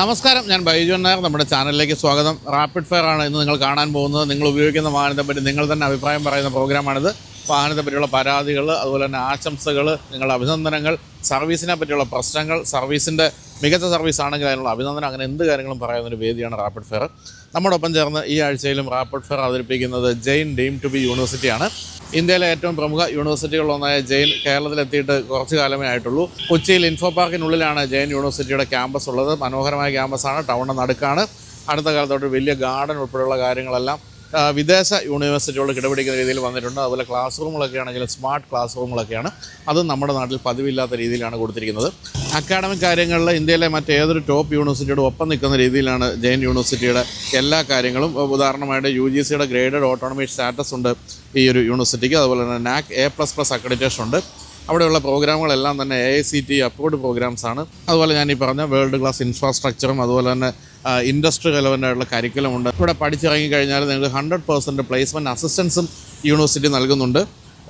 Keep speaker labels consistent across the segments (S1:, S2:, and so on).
S1: നമസ്കാരം ഞാൻ ബൈജു നായർ നമ്മുടെ ചാനലിലേക്ക് സ്വാഗതം. റാപ്പിഡ് ഫയർ ആണ് ഇന്ന് നിങ്ങൾ കാണാൻ പോകുന്നത്. നിങ്ങൾ ഉപയോഗിക്കുന്ന വാഹനത്തെ പറ്റി നിങ്ങൾ തന്നെ അഭിപ്രായം പറയുന്ന പ്രോഗ്രാമാണിത് വാഹനത്തെ പറ്റിയുള്ള പരാതികൾ അതുപോലെ തന്നെ ആശംസകൾ നിങ്ങളുടെ അഭിനന്ദനങ്ങൾ സർവീസിനെ പറ്റിയുള്ള പ്രശ്നങ്ങൾ സർവീസിന്റെ മികച്ച സർവീസ് ആണെങ്കിൽ അതിനുള്ള അഭിനന്ദനം. അങ്ങനെ എന്ത് കാര്യങ്ങളും പറയുന്നൊരു വേദിയാണ് റാപ്പിഡ് ഫയർ നമ്മോടൊപ്പം ചേർന്ന് ഈ ആഴ്ചയിലും റാപ്പിഡ് ഫെയർ അവതരിപ്പിക്കുന്നത് ജെയിൻ ഡീം ടു ബി യൂണിവേഴ്സിറ്റിയാണ് ഇന്ത്യയിലെ ഏറ്റവും പ്രമുഖ യൂണിവേഴ്സിറ്റികളിലൊന്നായ ജെയിൻ കേരളത്തിലെത്തിയിട്ട് കുറച്ച് കാലമേ ആയിട്ടുള്ളൂ. കൊച്ചിയിൽ ഇൻഫോ പാർക്കിനുള്ളിലാണ് ജെയിൻ യൂണിവേഴ്സിറ്റിയുടെ ക്യാമ്പസ് ഉള്ളത്. മനോഹരമായ ക്യാമ്പസാണ് ടൗണിന്റെ നടുക്കാണ്. അടുത്ത കാലത്തോട്ട് വലിയ ഗാർഡൻ ഉൾപ്പെടെയുള്ള കാര്യങ്ങളെല്ലാം വിദേശ യൂണിവേഴ്സിറ്റിയോട് കിടപിടിക്കുന്ന രീതിയിൽ വന്നിട്ടുണ്ട്. അതുപോലെ ക്ലാസ് റൂമുകളൊക്കെ സ്മാർട്ട് ക്ലാസ് റൂമുകളൊക്കെയാണ് അതും നമ്മുടെ നാട്ടിൽ പതിവില്ലാത്ത രീതിയിലാണ് കൊടുത്തിരിക്കുന്നത്. അക്കാഡമിക് കാര്യങ്ങളിൽ ഇന്ത്യയിലെ മറ്റേതൊരു ടോപ്പ് യൂണിവേഴ്സിറ്റിയോട് ഒപ്പം നിൽക്കുന്ന രീതിയിലാണ് ജെയിൻ യൂണിവേഴ്സിറ്റിയുടെ എല്ലാ കാര്യങ്ങളും. ഉദാഹരണമായിട്ട് യു ജി സിയുടെ ഗ്രേഡഡ് ഓട്ടോണമി സ്റ്റാറ്റസ് ഉണ്ട് ഈ ഒരു യൂണിവേഴ്സിറ്റിക്ക് അതുപോലെ തന്നെ NAAC A plus plus accreditation ഉണ്ട്. അവിടെയുള്ള പ്രോഗ്രാമുകളെല്ലാം തന്നെ A I C T approved programmes ആണ്. അതുപോലെ ഞാൻ ഈ പറഞ്ഞ വേൾഡ് ക്ലാസ് ഇൻഫ്രാസ്ട്രക്ചറും അതുപോലെ തന്നെ ഇൻഡസ്ട്രി റെലവന്റ് ആയിട്ടുള്ള കരിക്കുലം ഉണ്ട്. ഇവിടെ പഠിച്ചിറങ്ങി കഴിഞ്ഞാൽ നിങ്ങൾക്ക് ഹൺഡ്രഡ് പെർസെന്റ് പ്ലേസ്മെന്റ് അസിസ്റ്റൻസും യൂണിവേഴ്സിറ്റി നൽകുന്നുണ്ട്.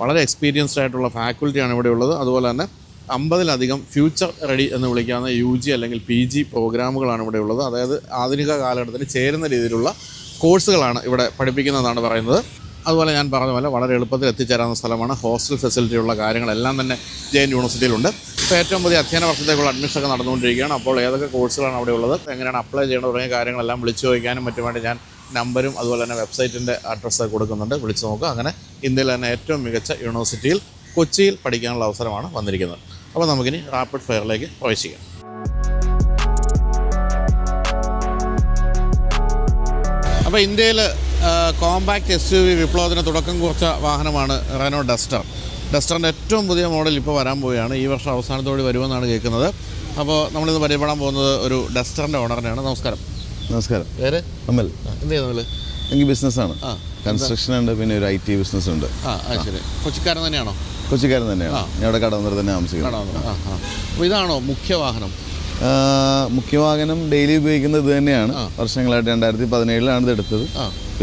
S1: വളരെ എക്സ്പീരിയൻസ്ഡ് ആയിട്ടുള്ള ഫാക്കൽറ്റിയാണ് ഇവിടെ ഉള്ളത്. അതുപോലെ തന്നെ അമ്പതിലധികം ഫ്യൂച്ചർ റെഡി എന്ന് വിളിക്കാവുന്ന യു ജി അല്ലെങ്കിൽ പി ജി പ്രോഗ്രാമുകളാണ് ഇവിടെ ഉള്ളത്. അതായത് ആധുനിക കാലഘട്ടത്തിൽ ചേരുന്ന രീതിയിലുള്ള കോഴ്സുകളാണ് ഇവിടെ പഠിപ്പിക്കുന്നതാണ് പറയുന്നത്. അതുപോലെ ഞാൻ പറഞ്ഞ പോലെ വളരെ എളുപ്പത്തിൽ എത്തിച്ചേരാവുന്ന സ്ഥലമാണ്. ഹോസ്റ്റൽ ഫെസിലിറ്റിയുള്ള കാര്യങ്ങളെല്ലാം തന്നെ ജെ എൻ യൂണിവേഴ്സിറ്റിയിലുണ്ട്. ഇപ്പോൾ ഏറ്റവും പുതിയ അധ്യയന വർഷത്തേക്കുള്ള അഡ്മിഷൻ ഒക്കെ നടന്നുകൊണ്ടിരിക്കുകയാണ്. അപ്പോൾ ഏതൊക്കെ കോഴ്സുകളാണ് അവിടെ ഉള്ളത്? എങ്ങനെയാണ് അപ്ലൈ ചെയ്യേണ്ടത്? തുടങ്ങിയ കാര്യങ്ങളെല്ലാം വിളിച്ചു ചോദിക്കാനും വേണ്ടി ഞാൻ നമ്പരും അതുപോലെ തന്നെ വെബ്സൈറ്റിന്റെ അഡ്രസ്സ് കൊടുക്കുന്നുണ്ട്. വിളിച്ചു നോക്കുക. അങ്ങനെ ഇന്ത്യയിൽ തന്നെ ഏറ്റവും മികച്ച യൂണിവേഴ്സിറ്റിയിൽ കൊച്ചിയിൽ പഠിക്കാനുള്ള അവസരമാണ് വന്നിരിക്കുന്നത്. അപ്പോൾ നമുക്കിനി റാപ്പിഡ് ഫയറിലേക്ക് പ്രവേശിക്കാം. അപ്പോൾ ഇന്ത്യയിൽ കോമ്പാക്ട് എസ് യു വി വിപ്ലവത്തിന് തുടക്കം കുറിച്ച വാഹനമാണ് റെനോ ഡസ്റ്റർ ഡസ്റ്ററിന്റെ ഏറ്റവും പുതിയ മോഡൽ ഇപ്പോൾ വരാൻ പോവുകയാണ്. ഈ വർഷം അവസാനത്തോടെ വരുമെന്നാണ് കേൾക്കുന്നത്. അപ്പോൾ നമ്മളിന്ന് പരിചയപ്പെടാൻ പോകുന്നത് ഒരു ഡസ്റ്ററിന്റെ ഓണറിനെയാണ് നമസ്കാരം.
S2: നമസ്കാരം.
S1: പേര്?
S2: അമൽ.
S1: എന്ത് ചെയ്യുന്നത്
S2: എനിക്ക് ബിസിനസ്സാണ്
S1: ആ
S2: കൺസ്ട്രക്ഷൻ ഉണ്ട് പിന്നെ ഒരു ഐ ടി ബിസിനസ് ഉണ്ട്.
S1: ആ ശരി. കൊച്ചിക്കാരൻ തന്നെയാണോ?
S2: കൊച്ചിക്കാരൻ തന്നെയാണ്. ഞാൻ ഇവിടെ കടവന്നൂർ. തന്നെ താമസിക്കുന്നത്
S1: അപ്പോൾ ഇതാണോ മുഖ്യ വാഹനം?
S2: മുഖ്യ വാഹനം ഡെയിലി ഉപയോഗിക്കുന്നത് ഇത് തന്നെയാണ്. വർഷങ്ങളായിട്ട് രണ്ടായിരത്തി പതിനേഴിലാണ് ഇത് എടുത്തത്.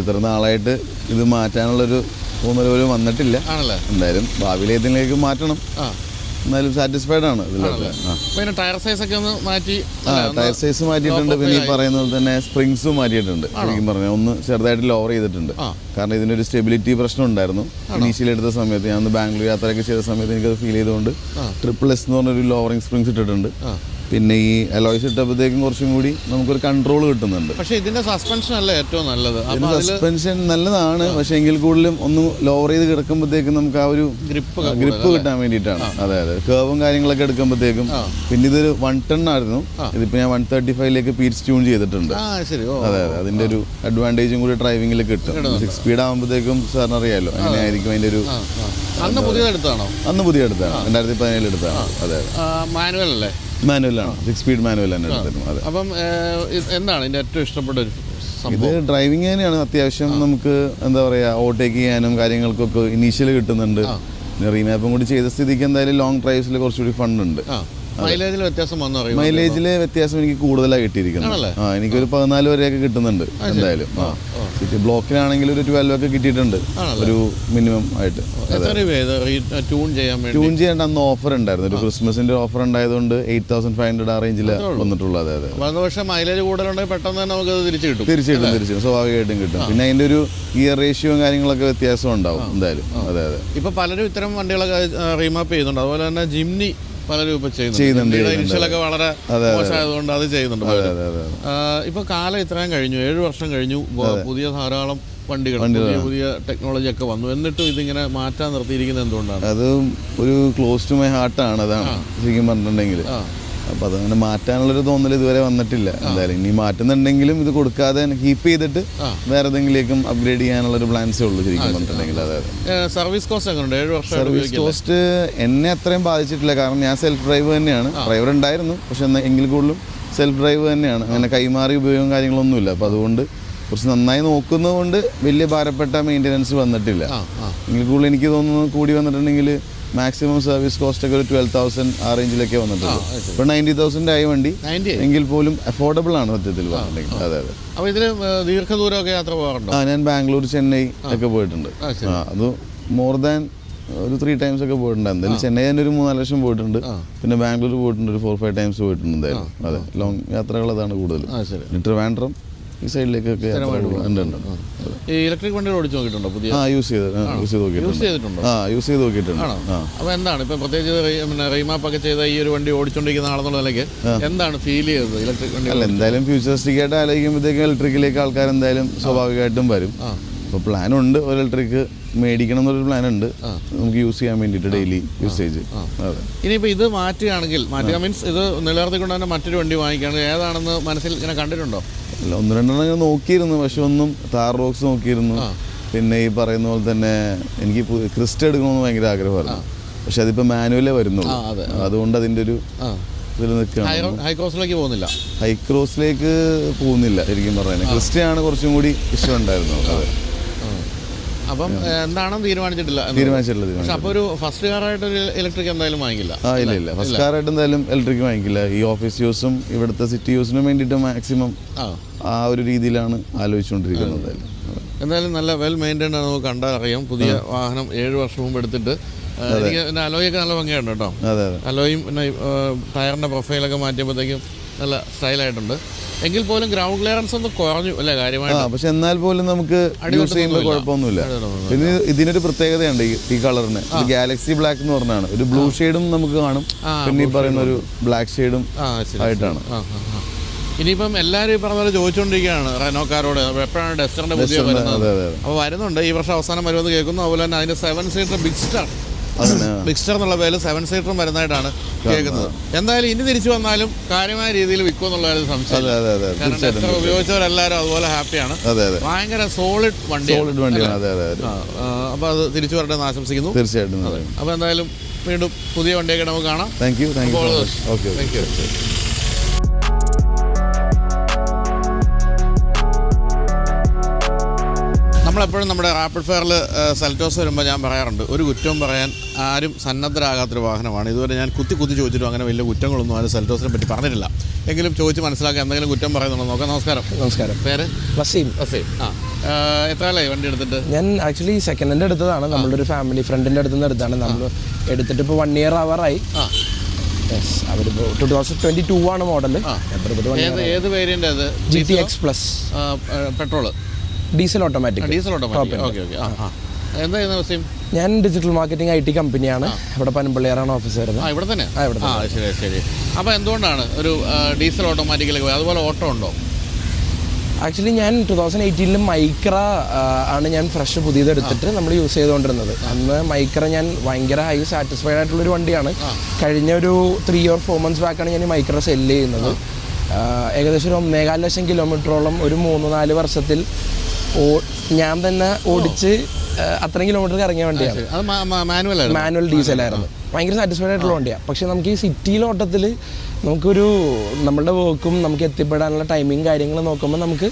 S2: ഇത്ര നാളായിട്ട് ഇത് മാറ്റാനുള്ളൊരു തോന്നൽ പോലും വന്നിട്ടില്ല എന്തായാലും ഭാവിയിലെ ഇതിലേക്ക് മാറ്റണം? എന്നാലും സാറ്റിസ്ഫൈഡ് ആണ് ഇതിലൊക്കെ ആ.
S1: അപ്പോൾ ഇതിന് ടയർ ഒന്ന് മാറ്റി
S2: ടയർ സൈസ് മാറ്റിയിട്ടുണ്ട്. പിന്നെ ഈ പറയുന്നത് പോലെ തന്നെ സ്പ്രിങ്സും മാറ്റിയിട്ടുണ്ട്. ശരിക്കും പറഞ്ഞാൽ ഒന്ന് ചെറുതായിട്ട് ലോവർ ചെയ്തിട്ടുണ്ട്. കാരണം ഇതിനൊരു സ്റ്റെബിലിറ്റി പ്രശ്നം ഉണ്ടായിരുന്നു. ഇനീഷ്യൽ എടുത്ത സമയത്ത് ഞാൻ ബാംഗ്ലൂർ യാത്രയൊക്കെ ചെയ്ത സമയത്ത് എനിക്കത് ഫീൽ ചെയ്തുകൊണ്ട് ട്രിപ്പിൾ എസ് എന്ന് പറഞ്ഞൊരു ലോവറിങ് സ്പ്രിങ്സ് ഇട്ടിട്ടുണ്ട്. പിന്നെ ഈ അലോയ്സ് ഇട്ടപ്പോഴത്തേക്കും കുറച്ചും കൂടി നമുക്കൊരു കൺട്രോൾ കിട്ടുന്നുണ്ട്.
S1: പക്ഷേ ഇതിന്റെ സസ്പെൻഷൻ അല്ലേ ഏറ്റവും നല്ലത്?
S2: സസ്പെൻഷൻ നല്ലതാണ് പക്ഷെ എങ്കിൽ കൂടുതലും ഒന്ന് ലോവർ ചെയ്ത് കിടക്കുമ്പോഴത്തേക്കും നമുക്ക് ആ ഒരു
S1: ഗ്രിപ്പ്
S2: ഗ്രിപ്പ് കിട്ടാൻ വേണ്ടിയിട്ടാണ്. അതെ അതെ. കേവും കാര്യങ്ങളൊക്കെ എടുക്കുമ്പോഴത്തേക്കും പിന്നെ ഇതൊരു വൺ ടെൺ ആയിരുന്നു. ഇതിപ്പോ ഞാൻ വൺ തേർട്ടി ഫൈവിലേക്ക് പീറ്റ്സ് ട്യൂൺ ചെയ്തിട്ടുണ്ട്. അതെ അതെ. അതിന്റെ ഒരു അഡ്വാന്റേജും കൂടി ഡ്രൈവിംഗിൽ കിട്ടും. സിക്സ് സ്പീഡ് ആകുമ്പോഴത്തേക്കും സാറിന് അറിയാലോ അങ്ങനെയായിരിക്കും അതിന്റെ ഒരു
S1: അന്ന് പുതിയ എടുത്താണോ
S2: അന്ന് പുതിയ എടുത്താണ് രണ്ടായിരത്തി പതിനേഴിൽ എടുത്താണ് അതെ അതെ.
S1: മാനുവൽ അല്ലേ?
S2: മാനുവലാണ്. സിക്സ് സ്പീഡ് മാനുവൽ തന്നെ എടുത്തിരുന്നു അതെ.
S1: അപ്പം എന്താണ് ഇതിന്റെ ഏറ്റവും ഇഷ്ടപ്പെട്ട ഒരു
S2: ഇത് ഡ്രൈവിംഗ് തന്നെയാണ്. അത്യാവശ്യം നമുക്ക് എന്താ പറയാ ഓവർടേക്ക് ചെയ്യാനും കാര്യങ്ങൾക്കൊക്കെ ഇനീഷ്യൽ കിട്ടുന്നുണ്ട്. റീമാപ്പും കൂടി ചെയ്ത സ്ഥിതിക്ക് എന്തായാലും ലോങ് ഡ്രൈവ്സിൽ കുറച്ചുകൂടി ഫണ്ട് ഉണ്ട്.
S1: മൈലേജിൽ വ്യത്യാസം വന്നു അറിയുമോ?
S2: മൈലേജിൽ വ്യത്യാസം എനിക്ക് കൂടുതലാണ് കിട്ടിയിരിക്കുന്നത്? ആ എനിക്കൊരു പതിനാല് വരെയൊക്കെ കിട്ടുന്നുണ്ട് എന്തായാലും. ആ. സിറ്റി ബ്ലോക്കിലാണെങ്കിൽ ഒരു ട്വൽവ് ഒക്കെ കിട്ടിയിട്ടുണ്ട്. ഒരു മിനിമം ആയിട്ട്.
S1: ട്യൂൺ ചെയ്യാൻ
S2: ട്യൂൺ ചെയ്യേണ്ട അന്ന് ഓഫർ ഉണ്ടായിരുന്നു. ഒരു ക്രിസ്മസിന്റെ ഓഫർ ഉണ്ടായതുകൊണ്ട് എയ്റ്റ് തൗസൻഡ് ഫൈവ് ഹൺഡ്രഡ് ആ റേഞ്ചിൽ വന്നിട്ടുള്ളത് അതെ അതെ.
S1: പക്ഷേ മൈലേജ് കൂടുതലുണ്ടെങ്കിൽ പെട്ടെന്ന് തന്നെ നമുക്ക് തിരിച്ചു കിട്ടും.
S2: തിരിച്ചു തീർച്ചയായിട്ടും സ്വാഭാവികമായിട്ടും കിട്ടും. പിന്നെ അതിന്റെ ഒരു ഇയർ റേഷ്യോയും കാര്യങ്ങളൊക്കെ വ്യത്യാസം ഉണ്ടാവും എന്തായാലും. അതെ അതെ.
S1: ഇപ്പൊ പലരും ഇത്തരം വണ്ടികളൊക്കെ റീമാപ്പ് ചെയ്യുന്നുണ്ട്. അതുപോലെ തന്നെ ജിംനി പലരും ഇപ്പോൾ ചെയ്യുന്നുണ്ട്. ഇനിഷ്യലൊക്കെ വളരെ മോശമായതുകൊണ്ട് അത് ചെയ്യുന്നുണ്ട് ഇപ്പൊ കാലം ഇത്രയും കഴിഞ്ഞു. ഏഴു വർഷം കഴിഞ്ഞു. പുതിയ ധാരാളം വണ്ടികൾ പുതിയ പുതിയ ടെക്നോളജി ഒക്കെ വന്നു. എന്നിട്ടും ഇതിങ്ങനെ മാറ്റാൻ നിർത്തിയിരിക്കുന്നത് എന്തുകൊണ്ടാണ്?
S2: അത് ഒരു ക്ലോസ് ടു മൈ ഹാർട്ടാണ് അതാണ് ശരിക്കും പറഞ്ഞിട്ടുണ്ടെങ്കിൽ.
S1: ആ
S2: അപ്പൊ അതങ്ങനെ മാറ്റാനുള്ളൊരു തോന്നൽ ഇതുവരെ വന്നിട്ടില്ല. എന്തായാലും ഇനി മാറ്റുന്നുണ്ടെങ്കിലും ഇത് കൊടുക്കാതെ കീപ്പ് ചെയ്തിട്ട്. വേറെ ഏതെങ്കിലേക്കും അപ്ഗ്രേഡ് ചെയ്യാനുള്ള ഒരു പ്ലാൻസേ ഉള്ളൂ ശരിക്കും പറഞ്ഞിട്ടുണ്ടെങ്കിൽ. അതെ അതെ.
S1: സർവീസ് കോസ്റ്റ് ഏഴ് വർഷം
S2: സർവീസ് കോസ്റ്റ് എന്നെ അത്രയും ബാധിച്ചിട്ടില്ല. കാരണം ഞാൻ സെൽഫ് ഡ്രൈവ് തന്നെയാണ്. ഡ്രൈവർ ഉണ്ടായിരുന്നു. പക്ഷെ എങ്കിൽ കൂടുതലും സെൽഫ് ഡ്രൈവ് തന്നെയാണ്. അങ്ങനെ കൈമാറി ഉപയോഗം കാര്യങ്ങളൊന്നുമില്ല. അപ്പോൾ അതുകൊണ്ട് കുറച്ച് നന്നായി നോക്കുന്നതുകൊണ്ട് വലിയ ഭാരപ്പെട്ട മെയിന്റനൻസ് വന്നിട്ടില്ല. എങ്കിൽ കൂടുതൽ എനിക്ക് തോന്നുന്നു കൂടി വന്നിട്ടുണ്ടെങ്കിൽ മാക്സിമം സർവീസ് കോസ്റ്റ് ഒക്കെ ഒരു ട്വൽവ് തൗസൻഡ് ആ റേഞ്ചിലൊക്കെ വന്നിട്ടുണ്ട് ഇപ്പോൾ നയന്റി തൗസൻഡ് ആയി വണ്ടി എങ്കിൽ പോലും അഫോർഡബിൾ ആണ് സത്യത്തിൽ അതെ അതെ.
S1: അപ്പോൾ ഇതിൽ ദീർഘദൂരമൊക്കെ യാത്ര പോകാറുണ്ടോ?
S2: ആ ഞാൻ ബാംഗ്ലൂർ ചെന്നൈ ഒക്കെ പോയിട്ടുണ്ട്. അത് മോർ ദാൻ ഒരു ത്രീ ടൈംസ് ഒക്കെ പോയിട്ടുണ്ട്. എന്തായാലും ചെന്നൈ തന്നെ ഒരു മൂന്നാൽ ലക്ഷം പോയിട്ടുണ്ട്. പിന്നെ ബാംഗ്ലൂർ പോയിട്ടുണ്ട് ഒരു ഫോർ ഫൈവ് ടൈംസ് പോയിട്ടുണ്ട് എന്തായാലും. അതെ ലോങ് യാത്രകൾ അതാണ് കൂടുതൽ ട്രിവാൻഡ്രം ഈ സൈഡിലേക്കൊക്കെ ഉണ്ട് ഉണ്ട്
S1: ഈ ഇലക്ട്രിക് വണ്ടികൾ ഓടിച്ചു നോക്കിയിട്ടുണ്ടോ പുതിയ?
S2: ആ യൂസ് ചെയ്ത് യൂസ് ചെയ്ത്
S1: യൂസ് ചെയ്തിട്ടുണ്ടോ?
S2: ആ യൂസ് ചെയ്ത് നോക്കിയിട്ടുണ്ട്.
S1: അപ്പോൾ എന്താണ്? ഇപ്പം പ്രത്യേകിച്ച് പിന്നെ ചെയ്ത ഈ ഒരു വണ്ടി ഓടിച്ചുകൊണ്ടിരിക്കുന്ന ആളെന്നുള്ള നിലയ്ക്ക് എന്താണ് ഫീൽ ചെയ്തത് ഇലക്ട്രിക് വണ്ടി
S2: അല്ല എന്തായാലും ഫ്യൂച്ചറിസ്റ്റിക് ആയിട്ട് ആലോചിക്കുമ്പോഴത്തേക്കും ഇലക്ട്രിക്കിലേക്ക് ആൾക്കാർ എന്തായാലും സ്വാഭാവികമായിട്ടും വരും. അപ്പോൾ പ്ലാൻ ഉണ്ട്. ഒരു ഇലക്ട്രിക് മേടിക്കണം എന്നൊരു പ്ലാൻ ഉണ്ട്. നമുക്ക് യൂസ് ചെയ്യാൻ വേണ്ടിയിട്ട് ഡെയിലി യൂസേജ് അതെ.
S1: ഇനിയിപ്പോൾ ഇത് മാറ്റുകയാണെങ്കിൽ മാറ്റുക മീൻസ് ഇത് നിലനിർത്തിക്കൊണ്ട് തന്നെ മറ്റൊരു വണ്ടി വാങ്ങിക്കുകയാണെങ്കിൽ ഏതാണെന്ന് മനസ്സിൽ ഇങ്ങനെ കണ്ടിട്ടുണ്ടോ?
S2: അല്ല ഒന്ന് രണ്ടെണ്ണം നോക്കിയിരുന്നു പക്ഷെ ഒന്നും താർ റോക്സ് നോക്കിയിരുന്നു. പിന്നെ ഈ പറയുന്ന പോലെ തന്നെ എനിക്ക് ക്രിസ്റ്റ് എടുക്കണമെന്ന് ഭയങ്കര ആഗ്രഹമായിരുന്നു. പക്ഷെ അതിപ്പോൾ മാനുവലേ വരുന്നുള്ളൂ. അതുകൊണ്ട് അതിന്റെ ഒരു ഇതിൽ നിൽക്കുകയാണ്.
S1: ഹൈ ക്രോസിലേക്ക് പോകുന്നില്ല?
S2: ഹൈക്രോസിലേക്ക് പോകുന്നില്ല ശരിക്കും പറയുന്നത് ക്രിസ്റ്റയാണ് കുറച്ചും കൂടി ഇഷ്ടമുണ്ടായിരുന്നത് അതെ.
S1: അപ്പം എന്താണെന്ന് തീരുമാനിച്ചിട്ടില്ല
S2: തീരുമാനിച്ചിട്ടില്ല
S1: പക്ഷെ അപ്പോൾ ഒരു ഫസ്റ്റ് കാറായിട്ട് ഒരു ഇലക്ട്രിക് എന്തായാലും വാങ്ങിക്കില്ല.
S2: ആ ഇല്ല ഇല്ല. ഫസ്റ്റ് കാറായിട്ട് എന്തായാലും ഇലക്ട്രിക് വാങ്ങിക്കില്ല. ഈ ഓഫീസ് യൂസും ഇവിടുത്തെ സിറ്റി യൂസിനും വേണ്ടിയിട്ട് മാക്സിമം
S1: ആ.
S2: ഒരു രീതിയിലാണ് ആലോചിച്ചുകൊണ്ടിരിക്കുന്നത് എന്തായാലും.
S1: നല്ല വെൽ മെയിന്റൈൻഡ് ആണ് നമുക്ക് കണ്ടാൽ അറിയാം. പുതിയ വാഹനം ഏഴ് വർഷം മുമ്പ് എടുത്തിട്ട്. എനിക്ക് അലോയൊക്കെ നല്ല ഭംഗിയുണ്ട് കേട്ടോ.
S2: അതെ അതെ.
S1: അലോയും പിന്നെ ടയറിന്റെ പ്രൊഫൈലൊക്കെ മാറ്റിയപ്പോഴത്തേക്കും നല്ല സ്റ്റൈലായിട്ടുണ്ട്. എങ്കിൽ പോലും ഗ്രൗണ്ട് ക്ലിയറൻസ് ഒന്ന് കുറഞ്ഞു അല്ലേ
S2: ആ
S1: കാര്യമായിട്ട്
S2: പക്ഷെ എന്നാൽ പോലും നമുക്ക് യൂസ് ചെയ്യുമ്പോൾ കുഴപ്പമൊന്നുമില്ല. പിന്നെ ഇതിനൊരു പ്രത്യേകതയുണ്ട് ഈ- കളറിന്. ഗാലക്സി ബ്ലാക്ക് എന്ന് പറഞ്ഞാണ്. ഒരു ബ്ലൂ ഷെയ്ഡും നമുക്ക് കാണും. പിന്നെ ഈ പറയുന്ന ഒരു ബ്ലാക്ക് ഷെയ്ഡും ആയിട്ടാണ്.
S1: ആ ആ ആ. ഇനിയിപ്പം എല്ലാവരും ഈ പറഞ്ഞ പോലെ ചോദിച്ചുകൊണ്ടിരിക്കുകയാണ് റെനോക്കാരോട്. എപ്പോഴാണ് ഡെസ്റ്ററിന്റെ പുതിയ വരുന്നത്? അപ്പോൾ വരുന്നുണ്ട്. ഈ വർഷം അവസാനം വരുമെന്ന് കേൾക്കുന്നു. അതുപോലെ തന്നെ അതിന്റെ seven seater big star mixture എന്നുള്ള പേര് സെവൻ സീറ്ററും വരുന്നതായിട്ടാണ് കേൾക്കുന്നത്. എന്തായാലും ഇനി തിരിച്ചു വന്നാലും കാര്യമായ രീതിയിൽ വിൽക്കും എന്നുള്ള സംശയം ഉപയോഗിച്ചവരെല്ലാവരും അതുപോലെ ഹാപ്പിയാണ്. ഭയങ്കര സോളിഡ് വണ്ടി
S2: സോളിഡ് വണ്ടിയാണ്. അപ്പൊ അതെ
S1: തിരിച്ചു വരട്ടെ എന്ന് ആശംസിക്കുന്നു.
S2: തീർച്ചയായിട്ടും
S1: അപ്പൊ എന്തായാലും വീണ്ടും പുതിയ വണ്ടിയൊക്കെ നമുക്ക് കാണാം.
S2: Thank you thank you okay
S1: thank you. നമ്മളെപ്പോഴും നമ്മുടെ റാപ്പിഡ് ഫയറിൽ സെൽറ്റോസ് വരുമ്പോൾ ഞാൻ പറയാറുണ്ട് ഒരു കുറ്റവും പറയാൻ ആരും സന്നദ്ധരാകാത്തൊരു വാഹനമാണ്. ഇതുവരെ ഞാൻ കുത്തി കുത്തി ചോദിച്ചിട്ടും അങ്ങനെ വലിയ കുറ്റങ്ങളൊന്നും ആരും സെൽറ്റോസിനെ പറ്റി പറഞ്ഞിട്ടില്ല. എങ്കിലും ചോദിച്ച് മനസ്സിലാക്കി എന്തെങ്കിലും കുറ്റം പറയുന്നുണ്ടോ നോക്കാം. നമസ്കാരം.
S3: നമസ്കാരം.
S1: പേര്?
S3: വസീം.
S1: വസീം. ആ. എത്രയായി വണ്ടി എടുത്തിട്ട്?
S3: ഞാൻ ആക്ച്വലി സെക്കൻഡ് ഹാൻഡ് എടുത്തതാണ്. നമ്മുടെ ഒരു ഫാമിലി ഫ്രണ്ടിന്റെ അടുത്ത് നിന്ന് എടുത്താണ് നമ്മൾ എടുത്തിട്ട് ഇപ്പോൾ വൺ ഇയർ അവറായി
S1: ആ.
S3: യെസ് അവരിപ്പോൾ ടു തൗസൻഡ് ട്വന്റി ടു ആണ് മോഡൽ
S1: ഏത് ഏത് വേരിയന്റ് അത്?
S3: G T X plus
S1: petrol
S3: diesel automatic
S1: diesel automatic okay okay ആ ആ. എന്താ ചെയ്യുന്നത് വസീം?
S3: ഞാൻ ഡിജിറ്റൽ മാർക്കറ്റിംഗ് ഐ ടി കമ്പനിയാണ് ഇവിടെ പനമ്പിള്ളിയാറാണ് ഓഫീസ് വരുന്നത്.
S1: ഇവിടെ തന്നെ?
S3: ആ, ഇവിടെ
S1: ആ ശരി ശരി. അപ്പോൾ എന്തുകൊണ്ടാണ് ഒരു ഡീസൽ ഓട്ടോമാറ്റിക്കിലേക്ക് പോയത്? അതുപോലെ ഓട്ടോ ഉണ്ടോ?
S3: ആക്ച്വലി ഞാൻ ടു തൗസൻഡ് എയ്റ്റീനിൽ മൈക്ര ആണ് ഞാൻ ഫ്രഷ് പുതിയതെടുത്തിട്ട് നമ്മൾ യൂസ് ചെയ്തുകൊണ്ടിരുന്നത്. അന്ന് മൈക്ര ഞാൻ ഭയങ്കര ഹൈ സാറ്റിസ്ഫൈഡ് ആയിട്ടുള്ളൊരു വണ്ടിയാണ്. കഴിഞ്ഞ ഒരു ത്രീ ഓർ ഫോർ മന്ത്സ് ബാക്കാണ് ഞാൻ ഈ മൈക്ര സെല്ല് ചെയ്യുന്നത്. ഏകദേശം ഒരു ഒന്നേകാൽ ലക്ഷം കിലോമീറ്ററോളം ഒരു മൂന്ന് നാല് വർഷത്തിൽ ഞാൻ തന്നെ ഓടിച്ച് അത്രയും കിലോമീറ്റർ ഇറങ്ങിയ വണ്ടിയാണ്.
S1: മാനുവൽ
S3: ഡീസൽ ആയിരുന്നു ഭയങ്കര സാറ്റിസ്ഫൈഡ് ആയിട്ടുള്ള വണ്ടിയാണ് പക്ഷെ നമുക്ക് ഈ സിറ്റിയിലെ ഓട്ടത്തിൽ നമുക്കൊരു നമ്മളുടെ വർക്കും നമുക്ക് എത്തിപ്പെടാനുള്ള ടൈമിങ് കാര്യങ്ങൾ നോക്കുമ്പോൾ നമുക്ക്